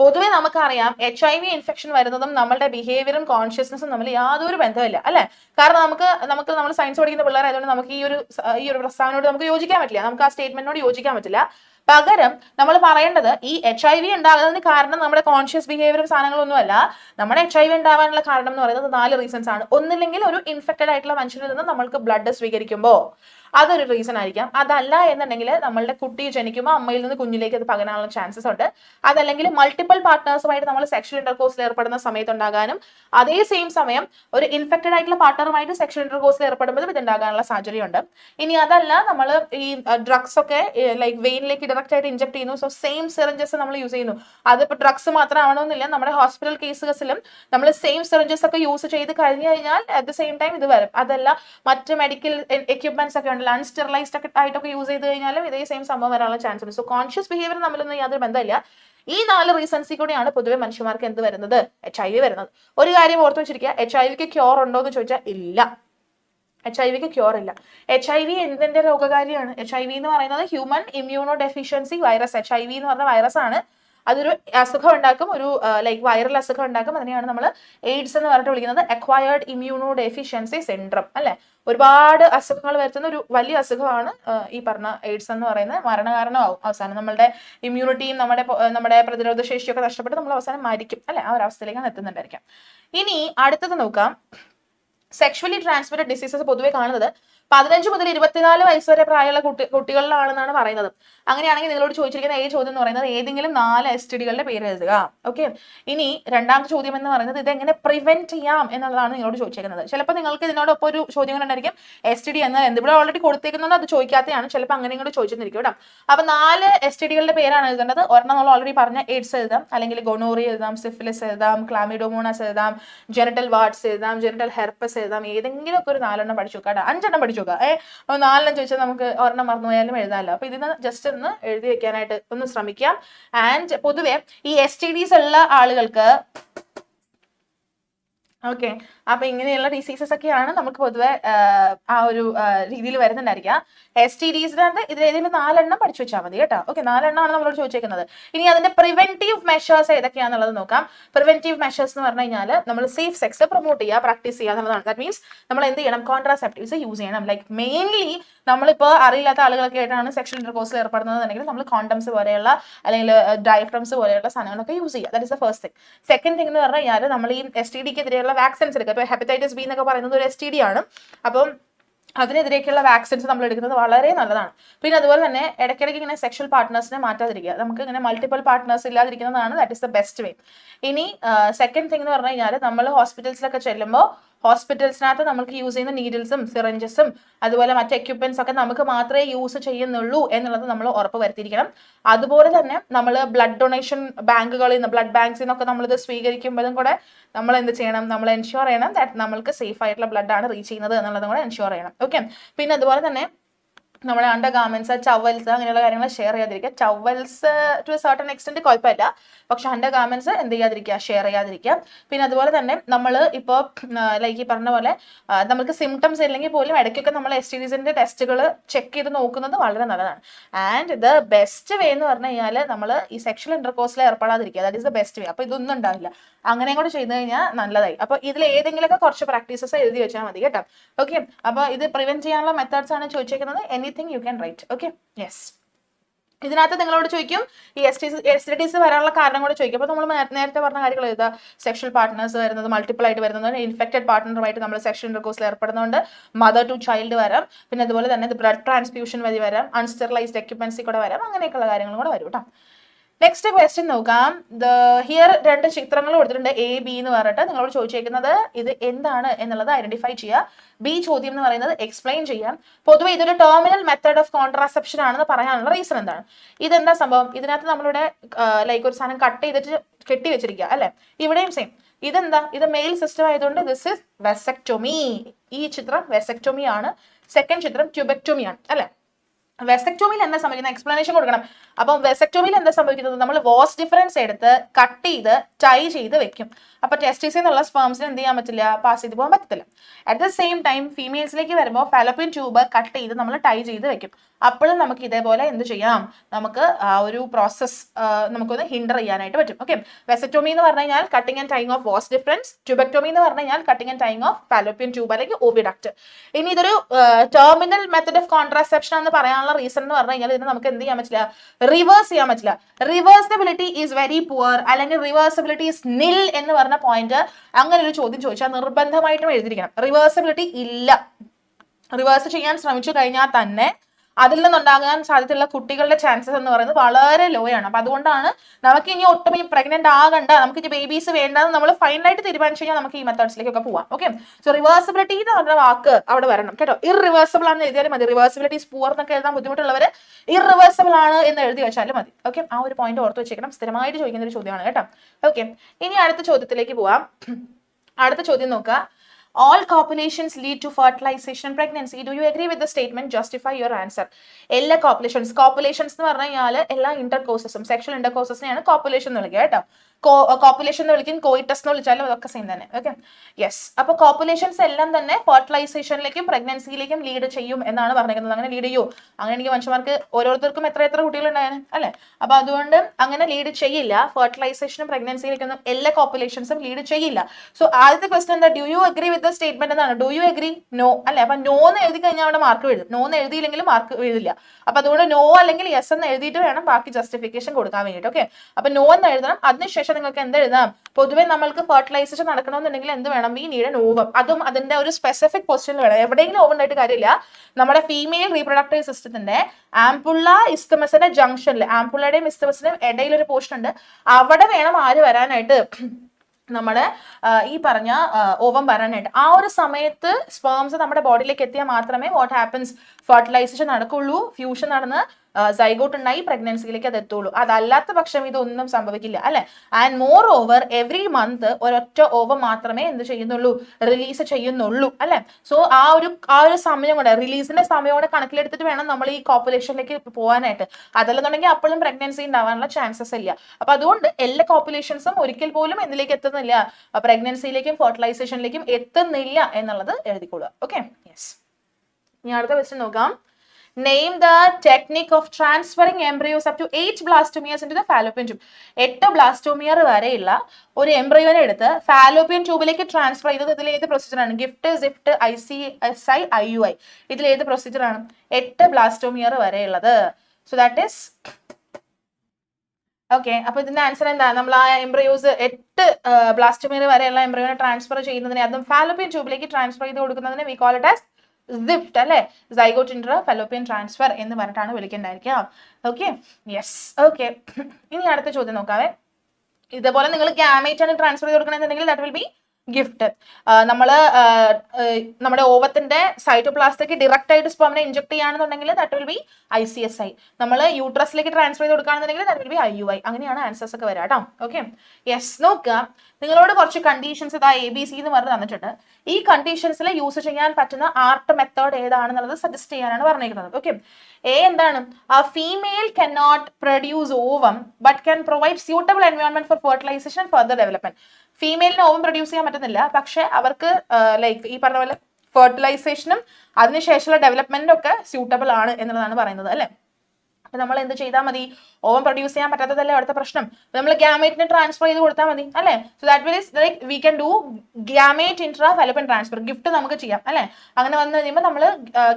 പൊതുവെ നമുക്കറിയാം എച്ച് ഐ വി ഇൻഫെക്ഷൻ വരുന്നതും നമ്മളുടെ ബിഹേവിയറും കോൺഷ്യസ്നസ്സും തമ്മിൽ യാതൊരു ബന്ധമില്ല അല്ലെ? കാരണം നമുക്ക് നമുക്ക് നമ്മൾ സയൻസ് പഠിക്കുന്ന പിള്ളേരായതുകൊണ്ട് നമുക്ക് ഈ ഒരു ഈ ഒരു പ്രസ്താവനയോട് നമുക്ക് യോജിക്കാൻ പറ്റില്ല. നമുക്ക് ആ സ്റ്റേറ്റ്മെന്റിനോട് യോജിക്കാൻ പറ്റില്ല. പകരം നമ്മൾ പറയേണ്ടത് ഈ എച്ച് ഐ വി ഉണ്ടാകുന്നതിന് കാരണം നമ്മുടെ കോൺഷ്യസ് ബിഹേവിയറും സാധനങ്ങളൊന്നുമല്ല. നമ്മുടെ എച്ച് ഐ വി ഉണ്ടാവാനുള്ള കാരണം എന്ന് പറയുന്നത് നാല് റീസൺസ് ആണ്. ഒന്നില്ലെങ്കിൽ ഒരു ഇൻഫെക്റ്റഡ് ആയിട്ടുള്ള മനുഷ്യരിൽ നിന്ന് നമ്മൾക്ക് ബ്ലഡ് സ്വീകരിക്കുമ്പോൾ അതൊരു റീസൺ ആയിരിക്കാം. അതല്ല എന്നുണ്ടെങ്കിൽ നമ്മളുടെ കുട്ടി ജനിക്കുമ്പോൾ അമ്മയിൽ നിന്ന് കുഞ്ഞിലേക്ക് അത് പകരാനുള്ള ചാൻസസ് ഉണ്ട്. അതല്ലെങ്കിൽ മൾട്ടിപ്പിൾ പാർട്ട്നേഴ്സുമായിട്ട് നമ്മൾ സെക്ഷൽ ഇന്റർകോഴ്സിൽ ഏർപ്പെടുന്ന സമയത്ത് ഉണ്ടാകാനും അതേ സെയിം സമയം ഒരു ഇൻഫെക്റ്റഡ് ആയിട്ടുള്ള പാർട്ട്ണറുമായിട്ട് സെക്ഷൽ ഇന്റർകോഴ്സിൽ ഏർപ്പെടുമ്പോഴും ഇത് ഉണ്ടാകാനുള്ള സാഹചര്യമുണ്ട്. ഇനി അതല്ല നമ്മൾ ഈ ഡ്രഗ്സ് ഒക്കെ ലൈക്ക് വെയിനിലേക്ക് ഡയറക്റ്റ് ആയിട്ട് ഇഞ്ചക്ട് ചെയ്യുന്നു. സോ സെയിം സിറഞ്ചസ് നമ്മൾ യൂസ് ചെയ്യുന്നു. അതിപ്പോൾ ഡ്രഗ്സ് മാത്രം ആവണമെന്നില്ല നമ്മുടെ ഹോസ്പിറ്റൽ കേസുകളിലും നമ്മൾ സെയിം സിറഞ്ചസ് ഒക്കെ യൂസ് ചെയ്ത് കഴിഞ്ഞു കഴിഞ്ഞാൽ അറ്റ് ദ സെയിം ടൈം ഇത് വരും. അതല്ല മറ്റ് മെഡിക്കൽ എക്യുപ്മെന്റ്സ് ഒക്കെ ഉണ്ടല്ലോ അൺസ്റ്റെറിലൈസ്ഡ് ഒക്കെ ആയിട്ടൊക്കെ യൂസ് ചെയ്ത് കഴിഞ്ഞാലും ഇതേ സെയിം സംഭവം വരാനുള്ള ചാൻസ് ഉണ്ട്. സോ കോൺഷ്യസ് ബിഹേവിയർ തമ്മിലൊന്നും യാതൊരു ബന്ധമില്ല. ഈ നാല് റീസൺസിൽ കൂടിയാണ് പൊതുവെ മനുഷ്യന്മാർക്ക് എന്ത് വരുന്നത്? എച്ച് ഐ വി വരുന്നത്. ഒരു കാര്യം ഓർത്ത് വെച്ചിരിക്കുക. എച്ച് ഐ വിക്ക് ക്യോർ ഉണ്ടോ എന്ന് ചോദിച്ചാൽ ഇല്ല. എച്ച് ഐ വിക്ക് ക്യൂർ ഇല്ല. എച്ച് ഐ വി എന്തിന്റെ രോഗകാരിയാണ്? എച്ച് ഐ വി എന്ന് പറയുന്നത് human immunodeficiency virus H I V എന്ന് പറഞ്ഞ വൈറസ് ആണ് അതൊരു അസുഖം ഉണ്ടാക്കും ഒരു ലൈക്ക് വൈറൽ അസുഖം ഉണ്ടാക്കും അതിനെയാണ് നമ്മൾ എയ്ഡ്സ് എന്ന് പറഞ്ഞിട്ട് വിളിക്കുന്നത് അക്വയേർഡ് ഇമ്മ്യൂണോ ഡെഫിഷ്യൻസി സിൻഡ്രം അല്ലെ? ഒരുപാട് അസുഖങ്ങൾ വരുത്തുന്ന ഒരു വലിയ അസുഖമാണ് ഈ പറഞ്ഞ എയ്ഡ്സ് എന്ന് പറയുന്നത്. മരണകാരണമാവും. അവസാനം നമ്മളുടെ ഇമ്മ്യൂണിറ്റിയും നമ്മുടെ നമ്മുടെ പ്രതിരോധ ശേഷിയൊക്കെ നഷ്ടപ്പെട്ട് നമ്മൾ അവസാനം മരിക്കും അല്ലെ? ആ ഒരു അവസ്ഥയിലേക്കാണ് എത്തുന്നുണ്ടായിരിക്കാം. ഇനി അടുത്തത് നോക്കാം. സെക്ഷലി ട്രാൻസ്മിറ്റഡ് ഡിസീസസ് പൊതുവെ കാണുന്നത് പതിനഞ്ച് മുതൽ ഇരുപത്തിനാല് വയസ്സ് വരെ പ്രായമുള്ള കുട്ടി കുട്ടികളിലാണെന്നാണ് പറയുന്നത്. അങ്ങനെയാണെങ്കിൽ നിങ്ങളോട് ചോദിച്ചിരിക്കുന്ന ഏത് ചോദ്യം എന്ന് പറയുന്നത് ഏതെങ്കിലും നാല് എസ് ടി ഡികളുടെ പേര് എഴുതുക. ഓക്കെ ഇനി രണ്ടാമത്തെ ചോദ്യം എന്ന് പറയുന്നത് ഇത് എങ്ങനെ പ്രിവെന്റ് ചെയ്യാം എന്നുള്ളതാണ് നിങ്ങളോട് ചോദിച്ചിരിക്കുന്നത് ചിലപ്പോൾ നിങ്ങൾക്ക് ഇതിനോടൊപ്പം ഒരു ചോദ്യം കൂടെ ഉണ്ടായിരിക്കും. എസ് ടി ഡി എന്നാൽ എന്ത് ഇവിടെ ഓൾറെഡി കൊടുത്തേക്കുന്നത് അത് ചോദിക്കാത്തതാണ് ചിലപ്പോൾ അങ്ങനെ ഇങ്ങോട്ട് ചോദിച്ചിരിക്കും കേട്ടോ. അപ്പൊ നാല് എസ് ടി ഡികളുടെ പേരാണ് എഴുതേണ്ടത്. ഒരെണ്ണം നമ്മൾ ഓൾറെഡി പറഞ്ഞ എയ്ഡ്സ് എഴുതാം. അല്ലെങ്കിൽ ഗൊണോറി എഴുതാം സിഫിലിസ് എഴുതാം ക്ലാമിഡോമോണസ് എഴുതാം ജെനറ്റൽ വാർഡ്സ് എഴുതാം ജെനറ്റൽ ഹെർപ്പസ് എഴുതാം. ഏതെങ്കിലും ഒക്കെ ഒരു നാലെണ്ണം പഠിച്ചു നോക്കാം അഞ്ചെണ്ണം പഠിച്ചു നോക്കാം ഏ അപ്പൊ നാലെണ്ണം ചോദിച്ചാൽ നമുക്ക് ഒരെണ്ണം മറന്നുപോയാലും എഴുതാമല്ലോ അപ്പൊ ഇതിന് ജസ്റ്റ് ഒന്ന് എഴുതി വെക്കാനായിട്ട് ഒന്ന് ശ്രമിക്കാം. ആൻഡ് പൊതുവെ ഈ എസ് ടി ഡീസ് ഉള്ള ആളുകൾക്ക് ഓക്കെ അപ്പൊ ഇങ്ങനെയുള്ള ഡിസീസസ് ഒക്കെയാണ് നമുക്ക് പൊതുവെ ആ ഒരു രീതിയിൽ വരുന്നുണ്ടായിരിക്കുക. എസ് ടി ഡിസിനകത്ത് ഇതിൽ ഏതെങ്കിലും നാലെണ്ണം പഠിച്ചു വെച്ചാൽ മതി കേട്ടോ. ഓക്കെ നാലെണ്ണമാണ് നമ്മളോട് ചോദിച്ചേക്കുന്നത്. ഇനി അതിന്റെ പ്രിവെന്റീവ് മെഷേഴ്സ് ഏതൊക്കെയാണെന്നുള്ളത് നോക്കാം. പ്രിവെന്റീവ് മെഷേഴ്സ് എന്ന് പറഞ്ഞു കഴിഞ്ഞാൽ നമ്മൾ സേഫ് സെക്സ് പ്രൊമോട്ട് ചെയ്യുക പ്രാക്ടീസ് ചെയ്യുക എന്നുള്ളതാണ്. ദാറ്റ് മീൻസ് നമ്മൾ എന്ത് ചെയ്യണം? കോൺട്രാസെപ്റ്റീവ്സ് യൂസ് ചെയ്യണം. ലൈക്ക് മെയിൻലി നമ്മളിപ്പോൾ അറിയില്ലാത്ത ആളുകളൊക്കെ ആയിട്ടാണ് സെക്ഷൽ ഇന്റർകോഴ്സിൽ ഏർപ്പെടുന്നതെന്നുണ്ടെങ്കിൽ നമ്മൾ കോണ്ടംസ് പോലെയുള്ള അല്ലെങ്കിൽ ഡയഫ്രംസ് പോലെയുള്ള സാധനങ്ങളൊക്കെ യൂസ് ചെയ്യുക. That is the first thing second thing എന്ന് പറഞ്ഞു കഴിഞ്ഞാൽ നമ്മൾ ഈ എസ് ടി ഡിക്കെതിരെയുള്ള വാക്സിൻസ് എടുക്കുക. ഇപ്പോൾ ഹെപ്പറ്റൈറ്റിസ് ബി എന്നൊക്കെ പറയുന്നത് ഒരു എസ് ടി ഡി ആണ്. അപ്പം അതിനെതിരെയൊക്കെയുള്ള വാക്സിൻസ് നമ്മൾ എടുക്കുന്നത് വളരെ നല്ലതാണ്. പിന്നെ അതുപോലെ തന്നെ ഇടയ്ക്കിടയ്ക്ക് ഇങ്ങനെ സെക്ഷൽ പാർട്ട്നേഴ്സിനെ മാറ്റാതിരിക്കുക. നമുക്ക് ഇങ്ങനെ multiple partners ഇല്ലാതിരിക്കുന്നതാണ് that is the best way ഇനി സെക്കൻഡ് തിങ് എന്ന് പറഞ്ഞു കഴിഞ്ഞാൽ നമ്മൾ ഹോസ്പിറ്റൽസിലൊക്കെ ചെല്ലുമ്പോൾ ഹോസ്പിറ്റൽസിനകത്ത് നമുക്ക് യൂസ് ചെയ്യുന്ന നീഡിൽസും സിറഞ്ചസും അതുപോലെ മറ്റ് എക്യുപ്മെന്റ്സ് ഒക്കെ നമുക്ക് മാത്രമേ യൂസ് ചെയ്യുന്നുള്ളൂ എന്നുള്ളത് നമ്മൾ ഉറപ്പ് വരുത്തിയിരിക്കണം. അതുപോലെ തന്നെ നമ്മൾ ബ്ലഡ് ഡൊണേഷൻ ബാങ്കുകളിൽ നിന്ന് ബ്ലഡ് ബാങ്ക്സിൽ നിന്നൊക്കെ നമ്മളിത് സ്വീകരിക്കുമ്പോഴും കൂടെ നമ്മൾ എന്ത് ചെയ്യണം? നമ്മൾ എൻഷുർ ചെയ്യണം ദാറ്റ് നമ്മൾക്ക് സേഫ് ആയിട്ടുള്ള ബ്ലഡ് ആണ് റീച്ച് ചെയ്യുന്നത് എന്നുള്ളതും കൂടെ എൻഷുർ ചെയ്യണം. ഓക്കെ പിന്നെ അതുപോലെ തന്നെ നമ്മുടെ അണ്ടർ ഗാർമെന്റ്സ് ചവൽസ് അങ്ങനെയുള്ള കാര്യങ്ങൾ ഷെയർ ചെയ്യാതിരിക്കുക. ചവൽസ് ടു സർട്ടൺ എക്സ്റ്റെന്റ് കുഴപ്പമില്ല. പക്ഷെ അണ്ടർ ഗാർമെന്റ്സ് എന്ത് ചെയ്യാതിരിക്കുക? ഷെയർ ചെയ്യാതിരിക്കുക. പിന്നെ അതുപോലെ തന്നെ നമ്മൾ ഇപ്പോൾ ലൈക്ക് ഈ പറഞ്ഞ പോലെ നമുക്ക് സിംറ്റംസ് ഇല്ലെങ്കിൽ പോലും ഇടയ്ക്കൊക്കെ നമ്മൾ എസ് ടി ടെസ്റ്റുകൾ ചെക്ക് ചെയ്ത് നോക്കുന്നത് വളരെ നല്ലതാണ്. ആൻഡ് ദ ബെസ്റ്റ് വേ എന്ന് പറഞ്ഞു കഴിഞ്ഞാൽ നമ്മൾ ഈ സെക്ഷൽ ഇന്റർകോഴ്സിൽ ഏർപ്പെടാതിരിക്കുക. That is the best way അപ്പോൾ ഇതൊന്നും ഉണ്ടാവില്ല. അങ്ങനെയും കൂടെ ചെയ്ത് കഴിഞ്ഞാൽ നല്ലതായി. അപ്പോൾ ഇതിൽ ഏതെങ്കിലുമൊക്കെ കുറച്ച് പ്രാക്ടീസസ് എഴുതി വെച്ചാൽ മതി കേട്ടോ. ഓക്കെ അപ്പോൾ ഇത് പ്രിവെന്റ് ചെയ്യാനുള്ള മെത്തേഡ്സ് ആണ് ചോദിച്ചേക്കുന്നത്. Anything you can write okay yes ഇതിനകത്ത് നിങ്ങളോട് ചോദിക്കും ഈ S T S T Ds വരാനുള്ള കാരണം കൂടെ ചോദിക്കും. അപ്പോൾ നമ്മൾ നേരത്തെ പറഞ്ഞ കാര്യങ്ങൾ എഴുതുക സെക്ഷൽ പാർട്ട്നേഴ്സ് വരുന്നത് മൾട്ടിപ്പിൾ ആയിട്ട് വരുന്നത് ഇൻഫെക്റ്റഡ് പാർട്ട്ണറുമായിട്ട് നമ്മൾ സെക്ഷൽ ഇന്റർകോഴ്സിൽ ഏർപ്പെടുന്നതുകൊണ്ട് മദർ ടു ചൈൽഡ് വരാം. പിന്നെ അതുപോലെ തന്നെ ബ്ലഡ് ട്രാൻസ്ഫ്യൂഷൻ വഴി വരാം. അൺസ്റ്റെറിലൈസ്ഡ് എക്യുപ്മെൻസി കൂടെ വരാം. അങ്ങനെയൊക്കെയുള്ള കാര്യങ്ങളും കൂടെ വരും കേട്ടോ നെക്സ്റ്റ് ക്വസ്റ്റ്യൻ നോക്കാം. ദ ഹിയർ രണ്ട് ചിത്രങ്ങൾ കൊടുത്തിട്ടുണ്ട് എ ബി എന്ന് പറഞ്ഞിട്ട്. നിങ്ങളോട് ചോദിച്ചേക്കുന്നത് ഇത് എന്താണ് എന്നുള്ളത് ഐഡന്റിഫൈ ചെയ്യുക. ബി ചോദ്യം എന്ന് പറയുന്നത് എക്സ്പ്ലെയിൻ ചെയ്യാം പൊതുവെ ഇതൊരു ടെർമിനൽ മെത്തേഡ് ഓഫ് കോൺട്രാസെപ്ഷൻ ആണെന്ന് പറയാനുള്ള റീസൺ എന്താണ്? ഇതെന്താ സംഭവം? ഇതിനകത്ത് നമ്മളിവിടെ ലൈക്ക് ഒരു സാധനം കട്ട് ചെയ്തിട്ട് കെട്ടി വെച്ചിരിക്കുക അല്ലെ? ഇവിടെയും സെയിം ഇതെന്താ? ഇത് മെയിൽ സിസ്റ്റം ആയതുകൊണ്ട് ദിസ് ഇസ് വെസക്ടോമി ഈ ചിത്രം വെസക്ടോമി ആണ്. സെക്കൻഡ് ചിത്രം ട്യൂബക്ടോമി ആണ് അല്ലെ? വെസക്ടോമിയിൽ എന്താ സംഭവിക്കുന്നത്? എക്സ്പ്ലനേഷൻ കൊടുക്കണം. അപ്പം വെസക്ടോമിയിൽ എന്താ സംഭവിക്കുന്നത്? നമ്മൾ വോസ് ഡിഫറൻസ് എടുത്ത് കട്ട് ചെയ്ത് ടൈ ചെയ്ത് വെക്കും. അപ്പൊ ടെസ്റ്റിസിൽ നിന്നുള്ള സ്പേംസിന് എന്ത് ചെയ്യാൻ പറ്റില്ല? പാസ് ചെയ്ത് പോകാൻ പറ്റത്തില്ല. അറ്റ് ദ സെയിം ടൈം ഫീമെയിൽസിലേക്ക് വരുമ്പോൾ ഫെലപ്പിൻ ട്യൂബ് കട്ട് ചെയ്ത് നമ്മൾ ടൈ ചെയ്ത് വെക്കും. അപ്പോഴും നമുക്ക് ഇതേപോലെ എന്ത് ചെയ്യാം? നമുക്ക് ആ ഒരു പ്രോസസ് നമുക്കൊന്ന് ഹിൻഡർ ചെയ്യാനായിട്ട് പറ്റും. ഓക്കെ വെസക്ടോമി എന്ന് പറഞ്ഞു കഴിഞ്ഞാൽ cutting and tying of vas deferens tubectomy എന്ന് പറഞ്ഞു കഴിഞ്ഞാൽ cutting and tying of fallopian tube അല്ലെങ്കിൽ ഓവിഡക്ട് ഇനി ഇതൊരു ടെർമിനൽ മെത്തഡ് ഓഫ് കോൺട്രാസെപ്ഷൻ എന്ന് പറയാനുള്ള റീസൺ എന്ന് പറഞ്ഞു കഴിഞ്ഞാൽ ഇത് നമുക്ക് എന്ത് ചെയ്യാൻ പറ്റില്ല? റിവേഴ്സ് ചെയ്യാൻ പറ്റില്ല. റിവേഴ്സിബിലിറ്റി ഈസ് വെരി പുവർ അല്ലെങ്കിൽ റിവേഴ്സിബിലിറ്റി ഈസ് നിൽ എന്ന് പറഞ്ഞ പോയിന്റ് അങ്ങനെ ഒരു ചോദ്യം ചോദിച്ചാൽ നിർബന്ധമായിട്ടും എഴുതിയിരിക്കണം. റിവേഴ്സിബിലിറ്റി ഇല്ല. റിവേഴ്സ് ചെയ്യാൻ ശ്രമിച്ചു കഴിഞ്ഞാൽ തന്നെ അതിൽ നിന്നുണ്ടാകാൻ സാധ്യതയുള്ള കുട്ടികളുടെ ചാൻസസ് എന്ന് പറയുന്നത് വളരെ ലോ ആണ്. അപ്പൊ അതുകൊണ്ടാണ് നമുക്ക് ഇനി ഒട്ടും ഈ പ്രഗ്നന്റ് ആകണ്ട നമുക്ക് ഇനി ബേബീസ് വേണ്ടെന്ന് നമ്മൾ ഫൈനലായിട്ട് തീരുമാനിച്ചു കഴിഞ്ഞാൽ നമുക്ക് ഈ മെത്തേഡ്സിലേക്കൊക്കെ പോവാം. ഓക്കെ സോ റിവേഴ്സിബിലിറ്റി എന്ന് പറഞ്ഞ വാക്ക് അവിടെ വരണം. കേട്ടോ? ഇറിവേഴ്സിബിൾ ആണെന്ന് എഴുതിയാലും മതി. റിവേഴ്സിബിലിറ്റി പൂർ എന്നൊക്കെ എഴുതാൻ ബുദ്ധിമുട്ടുള്ളവർ ഇറിവേഴ്സിബിൾ ആണ് എന്ന് എഴുതി വെച്ചാലും മതി. ഓക്കെ ആ ഒരു പോയിന്റ് ഓർത്ത് വെച്ചേക്കണം. സ്ഥിരമായിട്ട് ചോദിക്കുന്ന ഒരു ചോദ്യമാണ് കേട്ടോ. ഓക്കെ ഇനി അടുത്ത ചോദ്യത്തിലേക്ക് പോവാം. അടുത്ത ചോദ്യം നോക്കുക. Copulations lead to fertilization and pregnancy do you agree with the statement justify your answer എല്ലാ കോപ്പുലേഷൻസ് കോപ്പുലേഷൻസ് എന്ന് പറഞ്ഞു കഴിഞ്ഞാൽ എല്ലാ ഇന്റർകോഴ്സസും സെക്ഷൽ ഇന്റർകോഴ്സസിനെയാണ് കോപ്പുലേഷൻ എന്ന് കേട്ടോ കോപ്പുലേഷൻ എന്ന് വിളിക്കും കോയിറ്റസ് എന്ന് വിളിച്ചാലും അതൊക്കെ സെയിം തന്നെ. ഓക്കെ യെസ് അപ്പോൾ കോപ്പുലേഷൻസ് എല്ലാം തന്നെ ഫെർട്ടിലൈസേഷനിലേക്കും പ്രഗ്നൻസിയിലേക്കും ലീഡ് ചെയ്യും എന്നാണ് പറഞ്ഞിരിക്കുന്നത്. അങ്ങനെ ലീഡ് ചെയ്യൂ? അങ്ങനെ എനിക്ക് മനുഷ്യന്മാർക്ക് ഓരോരുത്തർക്കും എത്ര എത്ര കുട്ടികളുണ്ടായാലും അല്ലെ? അപ്പൊ അതുകൊണ്ട് അങ്ങനെ ലീഡ് ചെയ്യില്ല. ഫെർട്ടിലൈസേഷനും പ്രഗ്നൻസിയിലേക്കൊന്നും എല്ലാ കോപ്പുലേഷൻസും ലീഡ് ചെയ്യില്ല. സോ ആദ്യത്തെ ക്വസ്റ്റൻ എന്താ? Do you agree with the statement എന്നാണ്. ഡു യു അഗ്രി നോ അല്ലെ? അപ്പൊ നോ എന്ന് എഴുതി കഴിഞ്ഞാൽ അവിടെ മാർക്ക് വീഴും. നോ എന്ന് എഴുതിയില്ലെങ്കിലും മാർക്ക് വീഴില്ല. അപ്പൊ അതുകൊണ്ട് നോ അല്ലെങ്കിൽ യെസ് എന്ന് എഴുതിയിട്ട് വേണം ബാക്കി ജസ്റ്റിഫിക്കേഷൻ കൊടുക്കാൻ വേണ്ടിയിട്ട്. ഓക്കെ അപ്പൊ നോ എന്ന് എഴുതണം. അതിനുശേഷം നിങ്ങൾക്ക് എന്ത് എഴുതാം? പൊതുവെ നമ്മൾക്ക് ഫെർട്ടിലൈസേഷൻ നടക്കണമെന്നുണ്ടെങ്കിൽ എന്ത് വേണം? വി നീഡ് ഓവം അതും അതിന്റെ ഒരു സ്പെസിഫിക് പൊസിഷനിൽ വേണം. എവിടെയെങ്കിലും ഓവൺ ഉണ്ടായിട്ട് കാര്യമില്ല. നമ്മുടെ ഫീമെയിൽ റീപ്രൊഡക്റ്റീവ് സിസ്റ്റത്തിന്റെ ആംപുള്ള ഇസ്തമസിന്റെ ജംഗ്ഷനിൽ ആംപുള്ളയുടെയും ഇസ്തമസിന്റെയും ഇടയിൽ ഒരു പോർഷൻ ഉണ്ട്. അവിടെ വേണം ആര് വരാനായിട്ട്? നമ്മുടെ ഈ പറഞ്ഞ ഓവം വരാനായിട്ട്. ആ ഒരു സമയത്ത് സ്പേംസ് നമ്മുടെ ബോഡിയിലേക്ക് എത്തിയാൽ മാത്രമേ വാട്ട് ഹാപ്പൻസ് ഫെർട്ടിലൈസേഷൻ നടക്കുള്ളൂ. ഫ്യൂഷൻ നടന്ന് സൈഗോട്ട് ഉണ്ടായി പ്രഗ്നൻസിയിലേക്ക് അത് എത്തുള്ളൂ. അതല്ലാത്ത പക്ഷം ഇതൊന്നും സംഭവിക്കില്ല അല്ലെ? And moreover every month ഒരൊറ്റ ഓവർ മാത്രമേ എന്ത് ചെയ്യുന്നുള്ളൂ? റിലീസ് ചെയ്യുന്നുള്ളൂ അല്ലെ? സോ ആ ഒരു ആ ഒരു സമയം കൂടെ റിലീസിന്റെ സമയം കൂടെ കണക്കിലെടുത്തിട്ട് വേണം നമ്മൾ ഈ കോപ്പുലേഷനിലേക്ക് പോകാനായിട്ട് അതല്ലെന്നുണ്ടെങ്കിൽ അപ്പോഴും പ്രഗ്നൻസി ഉണ്ടാവാനുള്ള ചാൻസസ് ഇല്ല. അപ്പൊ അതുകൊണ്ട് എല്ലാ കോപ്പുലേഷൻസും ഒരിക്കൽ പോലും എന്തിലേക്ക് എത്തുന്നില്ല. പ്രഗ്നൻസിയിലേക്കും ഫെർട്ടിലൈസേഷനിലേക്കും എത്തുന്നില്ല എന്നുള്ളത് എഴുതിക്കൊള്ളുക. ഓക്കെ യെസ് ഇനി അടുത്ത ക്വസ്റ്റ്യൻ നോക്കാം. Name the technique of transferring embryos up to eight blastomeres in the fallopian tube എട്ട് ബ്ലാസ്റ്റോമിയർ വരെയുള്ള ഒരു എംബ്രിയോനെ എടുത്ത് ഫാലോപ്പിയൻ ട്യൂബിലേക്ക് ട്രാൻസ്ഫർ ചെയ്തത് ഇതിൽ ഏത് പ്രൊസീജിയറാണ് GIFT ZIFT I C S I I U I ഇതിൽ ഏത് പ്രൊസീജിയറാണ് എട്ട് ബ്ലാസ്റ്റോമിയർ വരെയുള്ളത്. സോ ദാറ്റ് ഈസ് ഓക്കെ അപ്പൊ ഇതിന്റെ ആൻസർ എന്താ? നമ്മൾ ആ എംബ്രിയോസ് എട്ട് ബ്ലാസ്റ്റോമിയർ വരെയുള്ള എംബ്രിയോനെ ട്രാൻസ്ഫർ ചെയ്യുന്നതിനെ അതും ഫാലോപ്പിയൻ ട്യൂബിലേക്ക് ട്രാൻസ്ഫർ ചെയ്ത് കൊടുക്കുന്നതിന് we call it as ZIFT അല്ലെ? സൈഗോട്ട് ഇൻട്ര ഫെലോപ്പിയൻ ട്രാൻസ്ഫർ എന്ന് പറഞ്ഞിട്ടാണ് വിളിക്കേണ്ടായിരിക്കാം ഓക്കെ യെസ് ഓക്കെ *clears throat* ഇനി അടുത്ത ചോദ്യം നോക്കാവേ. ഇതേപോലെ നിങ്ങൾ ഗ്യാമേറ്റ് ആണ് ട്രാൻസ്ഫർ ചെയ്ത് കൊടുക്കണമെന്നുണ്ടെങ്കിൽ ദാറ്റ് വിൽ ബി ഗിഫ്റ്റ് നമ്മൾ നമ്മുടെ ഓവത്തിന്റെ സൈറ്റോപ്ലാസ്റ്റിക്ക് ഡയറക്റ്റ് ആയിട്ട് സ്പോമിനെ ഇഞ്ചക്ട് ചെയ്യുകയാണെന്നുണ്ടെങ്കിൽ that will be I C S I നമ്മൾ യൂട്രസിലേക്ക് ട്രാൻസ്ഫർ ചെയ്ത് കൊടുക്കുകയാണെന്നുണ്ടെങ്കിൽ that will be I U I അങ്ങനെയാണ് ആൻസേഴ്സ് ഒക്കെ വരാം കേട്ടോ. ഓക്കെ യെസ് നോക്കുക. നിങ്ങളോട് കുറച്ച് കണ്ടീഷൻസ് ഇതാ എ ബി സി എന്ന് പറഞ്ഞ് തന്നിട്ടുണ്ട്. ഈ കണ്ടീഷൻസിൽ യൂസ് ചെയ്യാൻ പറ്റുന്ന ആർട്ട് മെത്തേഡ് ഏതാണെന്നുള്ളത് സജസ്റ്റ് ചെയ്യാനാണ് പറഞ്ഞിരിക്കുന്നത്. ഓക്കെ എ എന്താണ്? ആ female can not produce ovum but can provide suitable environment for fertilization further development ഫീമെയിലിന് ovum produce ചെയ്യാൻ പറ്റുന്നില്ല. പക്ഷെ അവർക്ക് ലൈക്ക് ഈ പറഞ്ഞ പോലെ ഫെർട്ടിലൈസേഷനും അതിനുശേഷമുള്ള ഡെവലപ്മെന്റും ഒക്കെ സ്യൂട്ടബിൾ ആണ് എന്നുള്ളതാണ് പറയുന്നത് അല്ലേ? അപ്പൊ നമ്മൾ എന്ത് ചെയ്താൽ മതി? ഓവൻ പ്രൊഡ്യൂസ് ചെയ്യാൻ പറ്റാത്തതല്ലേ അടുത്ത പ്രശ്നം? നമ്മൾ ഗ്യാമേറ്റിന് ട്രാൻസ്ഫർ ചെയ്ത് കൊടുത്താൽ മതി അല്ലേ? So that means like we can do gamete intra fallopian transfer GIFT നമുക്ക് ചെയ്യാം അല്ലേ? അങ്ങനെ വന്നു കഴിയുമ്പോൾ നമ്മൾ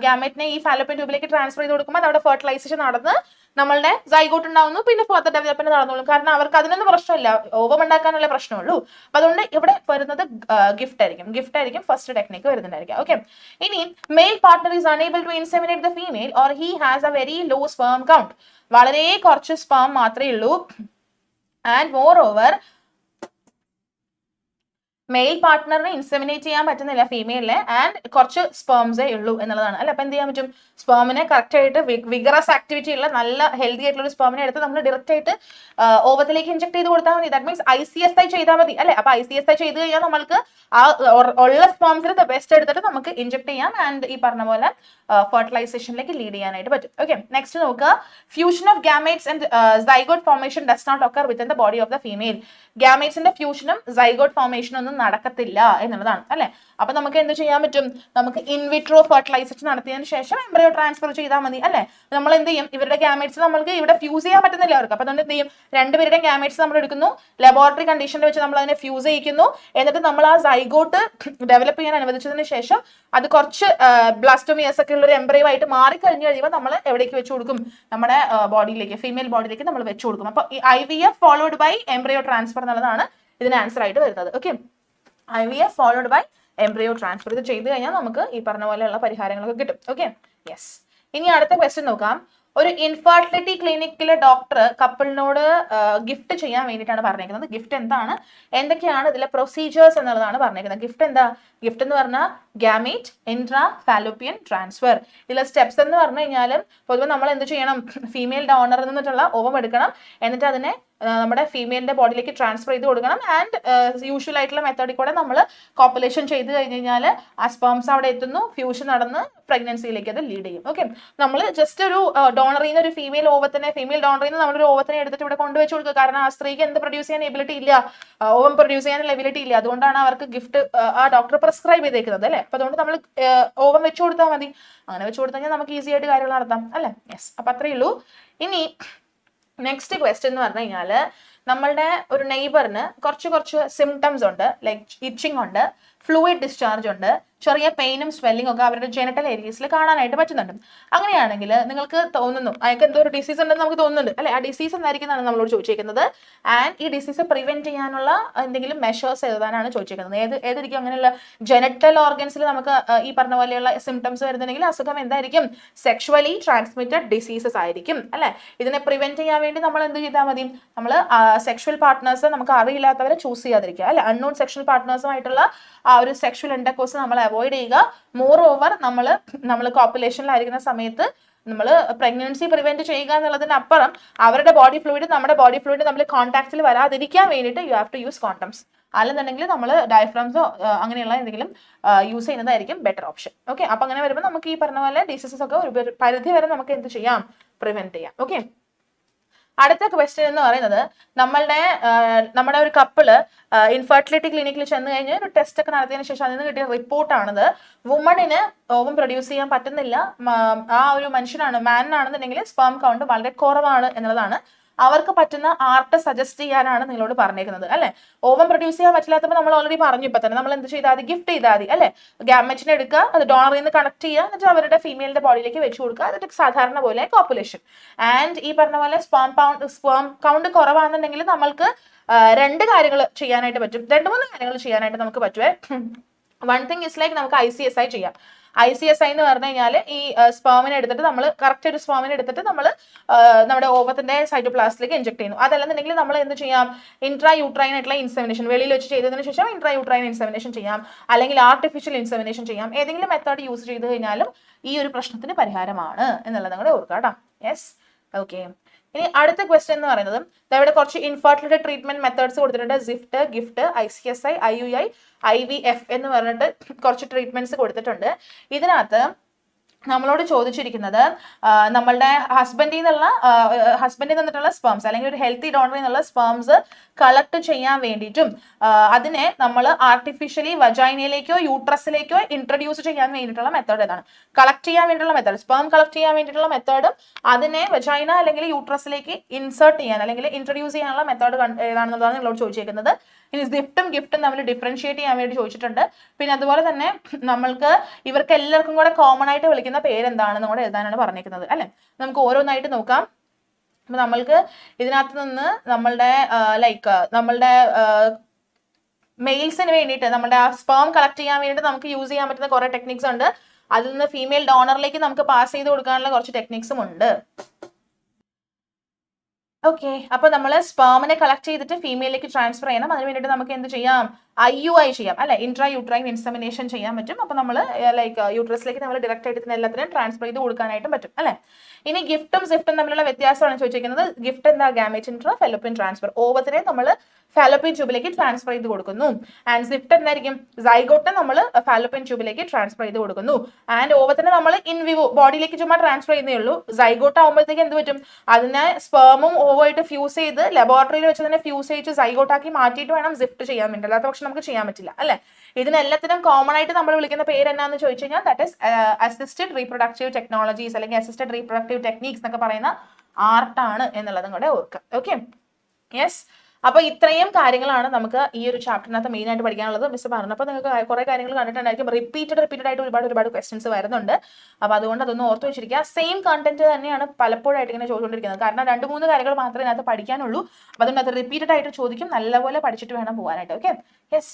ഗ്യാമേറ്റിനെ ഈ ഫലപ്പൻ ട്യൂബിലേക്ക് ട്രാൻസ്ഫർ ചെയ്ത് കൊടുക്കുമ്പോൾ അവിടെ ഫെർട്ടിലൈസേഷൻ നടന്ന് നമ്മളുടെ സൈഗോട്ട് ഉണ്ടാവുന്നു പിന്നെ ഫർദർ ഡെവലപ്മെന്റ് നടന്നോളും. കാരണം അവർക്ക് അതിനൊന്നും പ്രശ്നമില്ല. ഓവം ഉണ്ടാക്കാനുള്ള പ്രശ്നമുള്ളൂ. അപ്പൊ അതുകൊണ്ട് ഇവിടെ വരുന്നത് ഗിഫ്റ്റ് ആയിരിക്കും. ഗിഫ്റ്റ് ആയിരിക്കും ഫസ്റ്റ് ടെക്നിക്ക് വരുന്നുണ്ടായിരിക്കും ഓക്കെ ഇനി male partner is unable to inseminate the female or he has a very low sperm count വളരെ കുറച്ച് സ്പാം മാത്രമേ ഉള്ളൂ. ആൻഡ് മോർ ഓവർ മെയിൽ പാർട്ട്ണറിനെ ഇൻസെമിനേറ്റ് ചെയ്യാൻ പറ്റുന്നില്ല ഫീമെയിലിനെ ആൻഡ് കുറച്ച് സ്പേംസേ ഉള്ളൂ എന്നുള്ളതാണ്. അല്ല? അപ്പൊ എന്ത് ചെയ്യാൻ പറ്റും? സ്പേമിനെ കറക്റ്റ് ആയിട്ട് വിഗറസ് ആക്ടിവിറ്റി ഉള്ള നല്ല ഹെൽത്തി ആയിട്ടുള്ള ഒരു സ്പേമിനെ എടുത്ത് നമ്മൾ ഡയറക്റ്റ് ആയിട്ട് ഓവത്തിലേക്ക് ഇഞ്ചക്ട് ചെയ്ത് കൊടുത്താൽ മതി. That means I C S I ചെയ്താൽ മതി. അല്ലെ? അപ്പൊ ഐ സി എസ് ഐ ചെയ്ത് കഴിഞ്ഞാൽ നമുക്ക് ആ ഉള്ള സ്പേംസിൽ ബെസ്റ്റ് എടുത്തിട്ട് നമുക്ക് ഇഞ്ചക്ട് ചെയ്യാം ആൻഡ് ഈ പറഞ്ഞ പോലെ ഫെർട്ടിലൈസേഷനിലേക്ക് ലീഡ് ചെയ്യാനായിട്ട് പറ്റും. ഓക്കെ നെക്സ്റ്റ് നോക്കുക fusion of gametes and zygote formation does not occur within the body of the female ഗാമേറ്റ്സിന്റെ ഫ്യൂഷനും സൈഗോഡ് ഫോർമേഷനും ഒന്നും നടക്കത്തില്ല എന്നുള്ളതാണ് അല്ലെ? അപ്പൊ നമുക്ക് എന്ത് ചെയ്യാൻ പറ്റും? നമുക്ക് ഇൻവിട്രോ ഫെർട്ടിലൈസേഷൻ നടത്തിയതിന് ശേഷം എംബ്രയോ ട്രാൻസ്ഫർ ചെയ്താൽ മതി അല്ലെ? നമ്മൾ എന്ത് ചെയ്യും? ഇവരുടെ ക്യാമേറ്റ്സ് നമുക്ക് ഇവിടെ ഫ്യൂസ് ചെയ്യാൻ പറ്റുന്നില്ല അവർക്ക്. അപ്പൊ നമ്മൾ എന്ത് ചെയ്യും? രണ്ടുപേരുടെയും ക്യാമേറ്റ്സ് നമ്മൾ എടുക്കുന്നു. ലബോറട്ടറി കണ്ടീഷനിൽ വെച്ച് നമ്മൾ അതിനെ ഫ്യൂസ് ചെയ്യിക്കുന്നു. എന്നിട്ട് നമ്മൾ ആ സൈഗോട്ട് ഡെവലപ്പ് ചെയ്യാൻ അനുവദിച്ചതിന് ശേഷം അത് കുറച്ച് ബ്ലാസ്റ്റോമിയസ് ഒക്കെ ഉള്ള ഒരു എംബ്രയോ ആയിട്ട് മാറി കഴിഞ്ഞ് കഴിയുമ്പോൾ നമ്മൾ എവിടേക്ക് വെച്ച് കൊടുക്കും? നമ്മുടെ ബോഡിയിലേക്ക് ഫീമെയിൽ ബോഡിയിലേക്ക് നമ്മൾ വെച്ച് കൊടുക്കും. അപ്പൊ ഈ I V F followed by embryo transfer എന്നുള്ളതാണ് ഇതിന് ആൻസർ ആയിട്ട് വരുന്നത്. Okay I V F followed by embryo transfer ഇത് ചെയ്ത് കഴിഞ്ഞാൽ നമുക്ക് ഈ പറഞ്ഞ പോലെയുള്ള പരിഹാരങ്ങളൊക്കെ കിട്ടും. ഓക്കെ യെസ് ഇനി അടുത്ത ക്വസ്റ്റ്യൻ നോക്കാം. ഒരു ഇൻഫർട്ടിലിറ്റി ക്ലിനിക്കിലെ ഡോക്ടർ കപ്പിളിനോട് ഗിഫ്റ്റ് ചെയ്യാൻ വേണ്ടിയിട്ടാണ് പറഞ്ഞേക്കുന്നത്. ഗിഫ്റ്റ് എന്താണ്? എന്തൊക്കെയാണ് ഇതിലെ പ്രൊസീജിയേഴ്സ് എന്നുള്ളതാണ് പറഞ്ഞേക്കുന്നത്. ഗിഫ്റ്റ് എന്താ? ഗിഫ്റ്റ് എന്ന് പറഞ്ഞാൽ ഗ്യാമേറ്റ് ഇൻട്രാ ഫാലോപ്പിയൻ ട്രാൻസ്ഫർ ഇതിലെ സ്റ്റെപ്സ് എന്ന് പറഞ്ഞു കഴിഞ്ഞാൽ പൊതുവെ നമ്മൾ എന്ത് ചെയ്യണം? ഫീമെയിൽ ഡോണറിൽ നിന്നിട്ടുള്ള ഓവം എടുക്കണം. എന്നിട്ട് അതിനെ നമ്മുടെ ഫീമെയിലിന്റെ ബോഡിയിലേക്ക് ട്രാൻസ്ഫർ ചെയ്ത് കൊടുക്കണം. ആൻഡ് യൂഷ്വൽ ആയിട്ടുള്ള മെത്തേഡിൽ കൂടെ നമ്മൾ കോപ്പുലേഷൻ ചെയ്ത് കഴിഞ്ഞ് കഴിഞ്ഞാൽ ആ സ്പേംസ് അവിടെ എത്തുന്നു. ഫ്യൂഷൻ നടന്ന് പ്രഗ്നൻസിയിലേക്ക് അത് ലീഡ് ചെയ്യും. ഓക്കെ നമ്മൾ ജസ്റ്റ് ഒരു ഡോണറിൽ നിന്ന് ഒരു ഫീമെയിൽ ഓവത്തിനെ ഫീമെയിൽ ഡോണറിൽ നിന്ന് നമ്മളൊരു ഓവത്തിനെ എടുത്തിട്ട് ഇവിടെ കൊണ്ടുവച്ച് കൊടുക്കുക. കാരണം ആ സ്ത്രീക്ക് എന്ത് പ്രൊഡ്യൂസ് ചെയ്യാൻ എബിലിറ്റി ഇല്ല. ഓവം പ്രൊഡ്യൂസ് ചെയ്യാനുള്ള എബിലിറ്റി ഇല്ല. അതുകൊണ്ടാണ് അവർക്ക് ഗിഫ്റ്റ് ആ ഡോക്ടർ പ്രിസ്ക്രൈബ് ചെയ്തേക്കുന്നത് അല്ലേ? അപ്പൊ അതുകൊണ്ട് നമ്മൾ ഓവൻ വെച്ച് കൊടുത്താൽ മതി. അങ്ങനെ വെച്ച് കൊടുത്താൽ നമുക്ക് ഈസി ആയിട്ട് കാര്യങ്ങൾ നടത്താം അല്ലേ? യെസ് അപ്പൊ അത്രയേ ഉള്ളൂ. ഇനി നെക്സ്റ്റ് ക്വസ്റ്റ്യൻ എന്ന് പറഞ്ഞു കഴിഞ്ഞാൽ നമ്മളുടെ ഒരു നെയ്ബറിന് കുറച്ച് കുറച്ച് സിംറ്റംസ് ഉണ്ട് ലൈക്ക് ഇച്ചിങ് ഉണ്ട് ഫ്ലൂയിഡ് ഡിസ്ചാർജ് ഉണ്ട് ചെറിയ പെയിനും സ്വെല്ലിംഗ് ഒക്കെ അവരുടെ ജെനറ്റൽ ഏരിയസിൽ കാണാനായിട്ട് പറ്റുന്നുണ്ട്. അങ്ങനെയാണെങ്കിൽ നിങ്ങൾക്ക് തോന്നുന്നു അയാൾക്ക് എന്തോ ഒരു ഡിസീസ് ഉണ്ടെന്ന് നമുക്ക് തോന്നുന്നുണ്ട്. അല്ലെ? ആ ഡിസീസ് എന്തായിരിക്കും എന്നാണ് നമ്മളോട് ചോദിച്ചിരിക്കുന്നത് ആൻഡ് ഈ ഡിസീസ് പ്രിവെന്റ് ചെയ്യാനുള്ള എന്തെങ്കിലും മെഷേഴ്സ് എഴുതാനാണ് ചോദിച്ചിരിക്കുന്നത് ഏത് ഏതായിരിക്കും അങ്ങനെയുള്ള ജെനറ്റൽ ഓർഗൻസിൽ നമുക്ക് ഈ പറഞ്ഞ പോലെയുള്ള സിംറ്റംസ് വരുന്നുണ്ടെങ്കിൽ അസുഖം എന്തായിരിക്കും? സെക്ഷുവലി ട്രാൻസ്മിറ്റഡ് ഡിസീസസ് ആയിരിക്കും. അല്ലെ? ഇതിനെ പ്രിവെന്റ് ചെയ്യാൻ വേണ്ടി നമ്മൾ എന്ത് ചെയ്താൽ മതി? നമ്മൾ സെക്ഷൽ പാർട്ട്നേഴ്സ് നമുക്ക് അറിയില്ലാത്തവരെ ചൂസ് ചെയ്യാതിരിക്കുക. അല്ലെ? അൺനോൺ സെക്ഷൽ പാർട്ട്നേഴ്സുമായിട്ടുള്ള ആ ഒരു സെക്ഷൽ ഇൻഡർകോഴ്സ് നമ്മൾ അവോയ്ഡ് ചെയ്യുക. മോർ ഓവർ നമ്മൾ നമ്മൾ കോപ്പുലേഷനിലായിരിക്കുന്ന സമയത്ത് നമ്മൾ പ്രഗ്നൻസി പ്രിവെന്റ് ചെയ്യുക എന്നുള്ളതിനപ്പുറം അവരുടെ ബോഡി ഫ്ലൂയിഡ് നമ്മുടെ ബോഡി ഫ്ലൂയിഡ് നമ്മൾ കോൺടാക്റ്റിൽ വരാതിരിക്കാൻ വേണ്ടിയിട്ട് you have to use condoms അല്ലെന്നുണ്ടെങ്കിൽ നമ്മൾ ഡയഫ്രംസോ അങ്ങനെയുള്ള എന്തെങ്കിലും യൂസ് ചെയ്യുന്നതായിരിക്കും ബെറ്റർ ഓപ്ഷൻ ഓക്കെ അപ്പൊ അങ്ങനെ വരുമ്പോൾ നമുക്ക് ഈ പറഞ്ഞ പോലെ ഡിസീസസ് ഒക്കെ ഒരു പരിധി വരെ നമുക്ക് എന്ത് ചെയ്യാം? പ്രിവെന്റ് ചെയ്യാം. ഓക്കെ അടുത്ത ക്വസ്റ്റ്യൻ എന്ന് പറയുന്നത് നമ്മളുടെ നമ്മുടെ ഒരു കപ്പിൾ ഇൻഫെർട്ടിലിറ്റി ക്ലിനിക്കിൽ ചെന്ന് കഴിഞ്ഞ് ഒരു ടെസ്റ്റ് ഒക്കെ നടത്തിയതിന് ശേഷം അതിൽ നിന്ന് കിട്ടിയ റിപ്പോർട്ടാണത് വുമണിന് ഓവം പ്രൊഡ്യൂസ് ചെയ്യാൻ പറ്റുന്നില്ല. ആ ഒരു മനുഷ്യനാണ് മാനാണെന്നുണ്ടെങ്കിൽ സ്പേം കൗണ്ട് വളരെ കുറവാണ് എന്നുള്ളതാണ് അവർക്ക് പറ്റുന്ന ആർട്ട് സജസ്റ്റ് ചെയ്യാനാണ് നിങ്ങളോട് പറഞ്ഞേക്കുന്നത് അല്ലെ? ഓവൻ പ്രൊഡ്യൂസ് ചെയ്യാൻ പറ്റില്ലാത്തപ്പോൾ നമ്മൾ ഓൾറെഡി പറഞ്ഞു ഇപ്പൊ തന്നെ. നമ്മൾ എന്ത് ചെയ്താൽ മതി? ഗിഫ്റ്റ് ചെയ്താൽ മതി അല്ലെ? ഗാമറ്റിനെ എടുക്കുക അത് ഡോണറിൽ നിന്ന് കണക്ട് ചെയ്യുക എന്നിട്ട് അവരുടെ ഫീമെയിലിന്റെ ബോഡിയിലേക്ക് വെച്ച് കൊടുക്കുക. എന്നിട്ട് സാധാരണ പോലെ കോപ്പുലേഷൻ ആൻഡ് ഈ പറഞ്ഞ പോലെ സ്പാം പൗണ്ട് സ്പോം കൗണ്ട് കുറവാണെന്നുണ്ടെങ്കിൽ നമ്മൾക്ക് രണ്ട് കാര്യങ്ങൾ ചെയ്യാനായിട്ട് പറ്റും. രണ്ട് മൂന്ന് കാര്യങ്ങൾ ചെയ്യാനായിട്ട് നമുക്ക് പറ്റുമേ വൺ തിങ് ഇസ് ലൈക്ക് നമുക്ക് ഐ സി എസ് ഐ ചെയ്യാം. ഐ സി എസ് ഐ എന്ന് പറഞ്ഞു കഴിഞ്ഞാൽ ഈ സ്പേമിനെ എടുത്തിട്ട് നമ്മൾ കറക്റ്റ് ഒരു സ്പേമിനെ എടുത്തിട്ട് നമ്മൾ നമ്മുടെ ഓവത്തിന്റെ സൈറ്റോപ്ലാസ്റ്റിലേക്ക് ഇഞ്ചക്ട് ചെയ്യുന്നു. അതല്ലെന്നുണ്ടെങ്കിൽ നമ്മൾ എന്ത് ചെയ്യാം? ഇൻട്രാ യൂട്രൈൻ ആയിട്ടുള്ള ഇൻസെമിനേഷൻ വെളിയിൽ വെച്ച് ചെയ്തതിന് ശേഷം ഇൻട്രാ യൂട്രൈൻ ഇൻസെമിനേഷൻ ചെയ്യാം. അല്ലെങ്കിൽ ആർട്ടിഫിഷ്യൽ ഇൻസെമിനേഷൻ ചെയ്യാം. ഏതെങ്കിലും മെത്തേഡ് യൂസ് ചെയ്ത് കഴിഞ്ഞാലും ഈ ഒരു പ്രശ്നത്തിന് പരിഹാരമാണ് എന്നുള്ളത് കൂടെ ഓർക്കുക യെസ് ഓക്കെ ഇനി അടുത്ത ക്വസ്റ്റ്യൻ എന്ന് പറയുന്നത് ഇവിടെ കുറച്ച് ഇൻഫർട്ടിലിറ്റി ട്രീറ്റ്മെന്റ് മെത്തേഡ്സ് കൊടുത്തിട്ടുണ്ട്. ZIFT GIFT I C S I I U I I V F എന്ന് പറഞ്ഞിട്ട് കുറച്ച് ട്രീറ്റ്മെന്റ്സ് കൊടുത്തിട്ടുണ്ട്. ഇതിനകത്ത് നമ്മളോട് ചോദിച്ചിരിക്കുന്നത് നമ്മളുടെ ഹസ്ബൻഡിൽ നിന്നുള്ള ഹസ്ബൻഡിൽ നിന്നിട്ടുള്ള സ്പേംസ് അല്ലെങ്കിൽ ഒരു ഹെൽത്തി ഡോണറിൽ നിന്നുള്ള സ്പേംസ് കളക്ട് ചെയ്യാൻ വേണ്ടിയിട്ടും അതിനെ നമ്മൾ ആർട്ടിഫിഷ്യലി വജൈനയിലേക്കോ യൂട്രസിലേക്കോ ഇൻട്രൊഡ്യൂസ് ചെയ്യാൻ വേണ്ടിയിട്ടുള്ള മെത്തേഡ് ഏതാണ് കളക്ട് ചെയ്യാൻ വേണ്ടിയിട്ടുള്ള മെത്തേഡ് സ്പേം കളക്ട് ചെയ്യാൻ വേണ്ടിയിട്ടുള്ള മെത്തേഡും അതിനെ വജൈന അല്ലെങ്കിൽ യൂട്രസിലേക്ക് ഇൻസേർട്ട് ചെയ്യാൻ അല്ലെങ്കിൽ ഇൻട്രൊഡ്യൂസ് ചെയ്യാനുള്ള മെത്തേഡ് ഏതാണെന്നുള്ളതാണ് നിങ്ങളോട് ചോദിച്ചിരിക്കുന്നത് ഇനി ഗിഫ്റ്റും ഗിഫ്റ്റും തമ്മിൽ ഡിഫറൻഷിയേറ്റ് ചെയ്യാൻ വേണ്ടി ചോദിച്ചിട്ടുണ്ട്. പിന്നെ അതുപോലെ തന്നെ നമ്മൾക്ക് ഇവർക്ക് എല്ലാവർക്കും കൂടെ കോമൺ ആയിട്ട് വിളിക്കുന്ന പേരെന്താണെന്ന് കൂടെ എഴുതാനാണ് പറഞ്ഞേക്കുന്നത് അല്ലെ? നമുക്ക് ഓരോന്നായിട്ട് നോക്കാം. അപ്പൊ നമ്മൾക്ക് ഇതിനകത്ത് നിന്ന് നമ്മളുടെ ലൈക്ക് നമ്മളുടെ മെയിൽസിന് വേണ്ടിയിട്ട് നമ്മുടെ ആ സ്പേം കളക്ട് ചെയ്യാൻ വേണ്ടിയിട്ട് നമുക്ക് യൂസ് ചെയ്യാൻ പറ്റുന്ന കുറെ ടെക്നിക്സ് ഉണ്ട്. അതിൽ നിന്ന് ഫീമെയിൽ ഡോണറിലേക്ക് നമുക്ക് പാസ് ചെയ്ത് കൊടുക്കാനുള്ള കുറച്ച് ടെക്നിക്സും ഉണ്ട്. ഓക്കെ അപ്പൊ നമ്മൾ സ്പേമിനെ കളക്ട് ചെയ്തിട്ട് ഫീമെയിലേക്ക് ട്രാൻസ്ഫർ ചെയ്യണം. അതിന് വേണ്ടിയിട്ട് നമുക്ക് എന്ത് ചെയ്യാം? ഐ യു ഐ ചെയ്യാം. അല്ലെ? ഇൻട്രാ യൂട്രൈൻ ഇൻസമിനേഷൻ ചെയ്യാൻ പറ്റും. അപ്പൊ നമ്മൾ ലൈക്ക് യൂട്രസിലേക്ക് നമ്മൾ ഡയറക്റ്റ് ആയിട്ട് തന്നെ എല്ലാത്തിനും ട്രാൻസ്ഫർ ചെയ്ത് കൊടുക്കാനായിട്ടും പറ്റും. അല്ലെ? ഇനി ഗിഫ്റ്റും സിഫ്റ്റും തമ്മിലുള്ള വ്യത്യാസമാണ് ചോദിച്ചിരിക്കുന്നത്. ഗിഫ്റ്റ് എന്താ? ഗാമേറ്റ് ഇൻട്രാ ഫെലോപ്പിൻ ട്രാൻസ്ഫർ ഓവത്തിനെ നമ്മൾ ഫാലോപ്പിൻ ട്യൂബിലേക്ക് ട്രാൻസ്ഫർ ചെയ്ത് കൊടുക്കുന്നു. ആൻഡ് സിഫ്റ്റ് എന്തായിരിക്കും? സൈഗോട്ടിനെ നമ്മൾ ഫാലോപ്പിൻ ട്യൂബിലേക്ക് ട്രാൻസ്ഫർ ചെയ്ത് കൊടുക്കുന്നു. ആൻഡ് ഓവത്തിനെ നമ്മൾ ഇൻ വിവോ ബോഡിയിലേക്ക് ചുമ്മാ ട്രാൻസ്ഫർ ചെയ്യുന്നേ ഉള്ളൂ. സൈഗോട്ട് ആകുമ്പോഴത്തേക്ക് എന്ത് പറ്റും? അതിനെ സ്പേമും ഓവായിട്ട് ഫ്യൂസ് ചെയ്ത് ലബോറട്ടറിയിൽ വെച്ച് തന്നെ ഫ്യൂസ് ചെയ്ത് സൈഗോട്ടാക്കി മാറ്റിയിട്ട് വേണം സിഫ്റ്റ് ചെയ്യാൻ വേണ്ടി. അല്ലാത്ത നമുക്ക് ചെയ്യാൻ പറ്റില്ല അല്ലെ? ഇതിനെല്ലാത്തിനും കോമൺ ആയിട്ട് നമ്മൾ വിളിക്കുന്ന പേര് എന്നാന്ന് ചോദിച്ചു കഴിഞ്ഞാൽ that is assisted reproductive technologies അല്ലെങ്കിൽ അസിസ്റ്റഡ് റീപ്രൊഡക്റ്റീവ് ടെക്നീക്സ് എന്നൊക്കെ പറയുന്ന ആർട്ടാണ് എന്നുള്ളതും കൂടെ ഓർക്കുക. ഓക്കെ യെസ് അപ്പൊ ഇത്രയും കാര്യങ്ങളാണ് നമുക്ക് ഈ ഒരു ചാപ്റ്ററിനകത്ത് മെയിൻ ആയിട്ട് പഠിക്കാനുള്ളത്. മിസ് പറഞ്ഞു. അപ്പോൾ നിങ്ങൾക്ക് കുറെ കാര്യങ്ങൾ കണ്ടിട്ടുണ്ടായിരിക്കും. റിപ്പീറ്റഡ് റിപ്പീറ്റഡ് ആയിട്ട് ഒരുപാട് ഒരുപാട് ക്വസ്റ്റ്യൻസ് വരുന്നുണ്ട്. അപ്പൊ അതുകൊണ്ട് അതൊന്ന് ഓർത്ത് വെച്ചിരിക്കുക. സെയിം കണ്ടന്റ് തന്നെയാണ് പലപ്പോഴായിട്ട് ഇങ്ങനെ ചോദിച്ചുകൊണ്ടിരിക്കുന്നത്. കാരണം രണ്ട് മൂന്ന് കാര്യങ്ങൾ മാത്രമേ ഇതിനകത്ത് പഠിക്കാനുള്ളൂ. അപ്പൊ അതുകൊണ്ട് അത് റിപ്പീറ്റഡ് ആയിട്ട് ചോദിക്കും. നല്ലപോലെ പഠിച്ചിട്ട് വേണം പോകാനായിട്ട്. Okay yes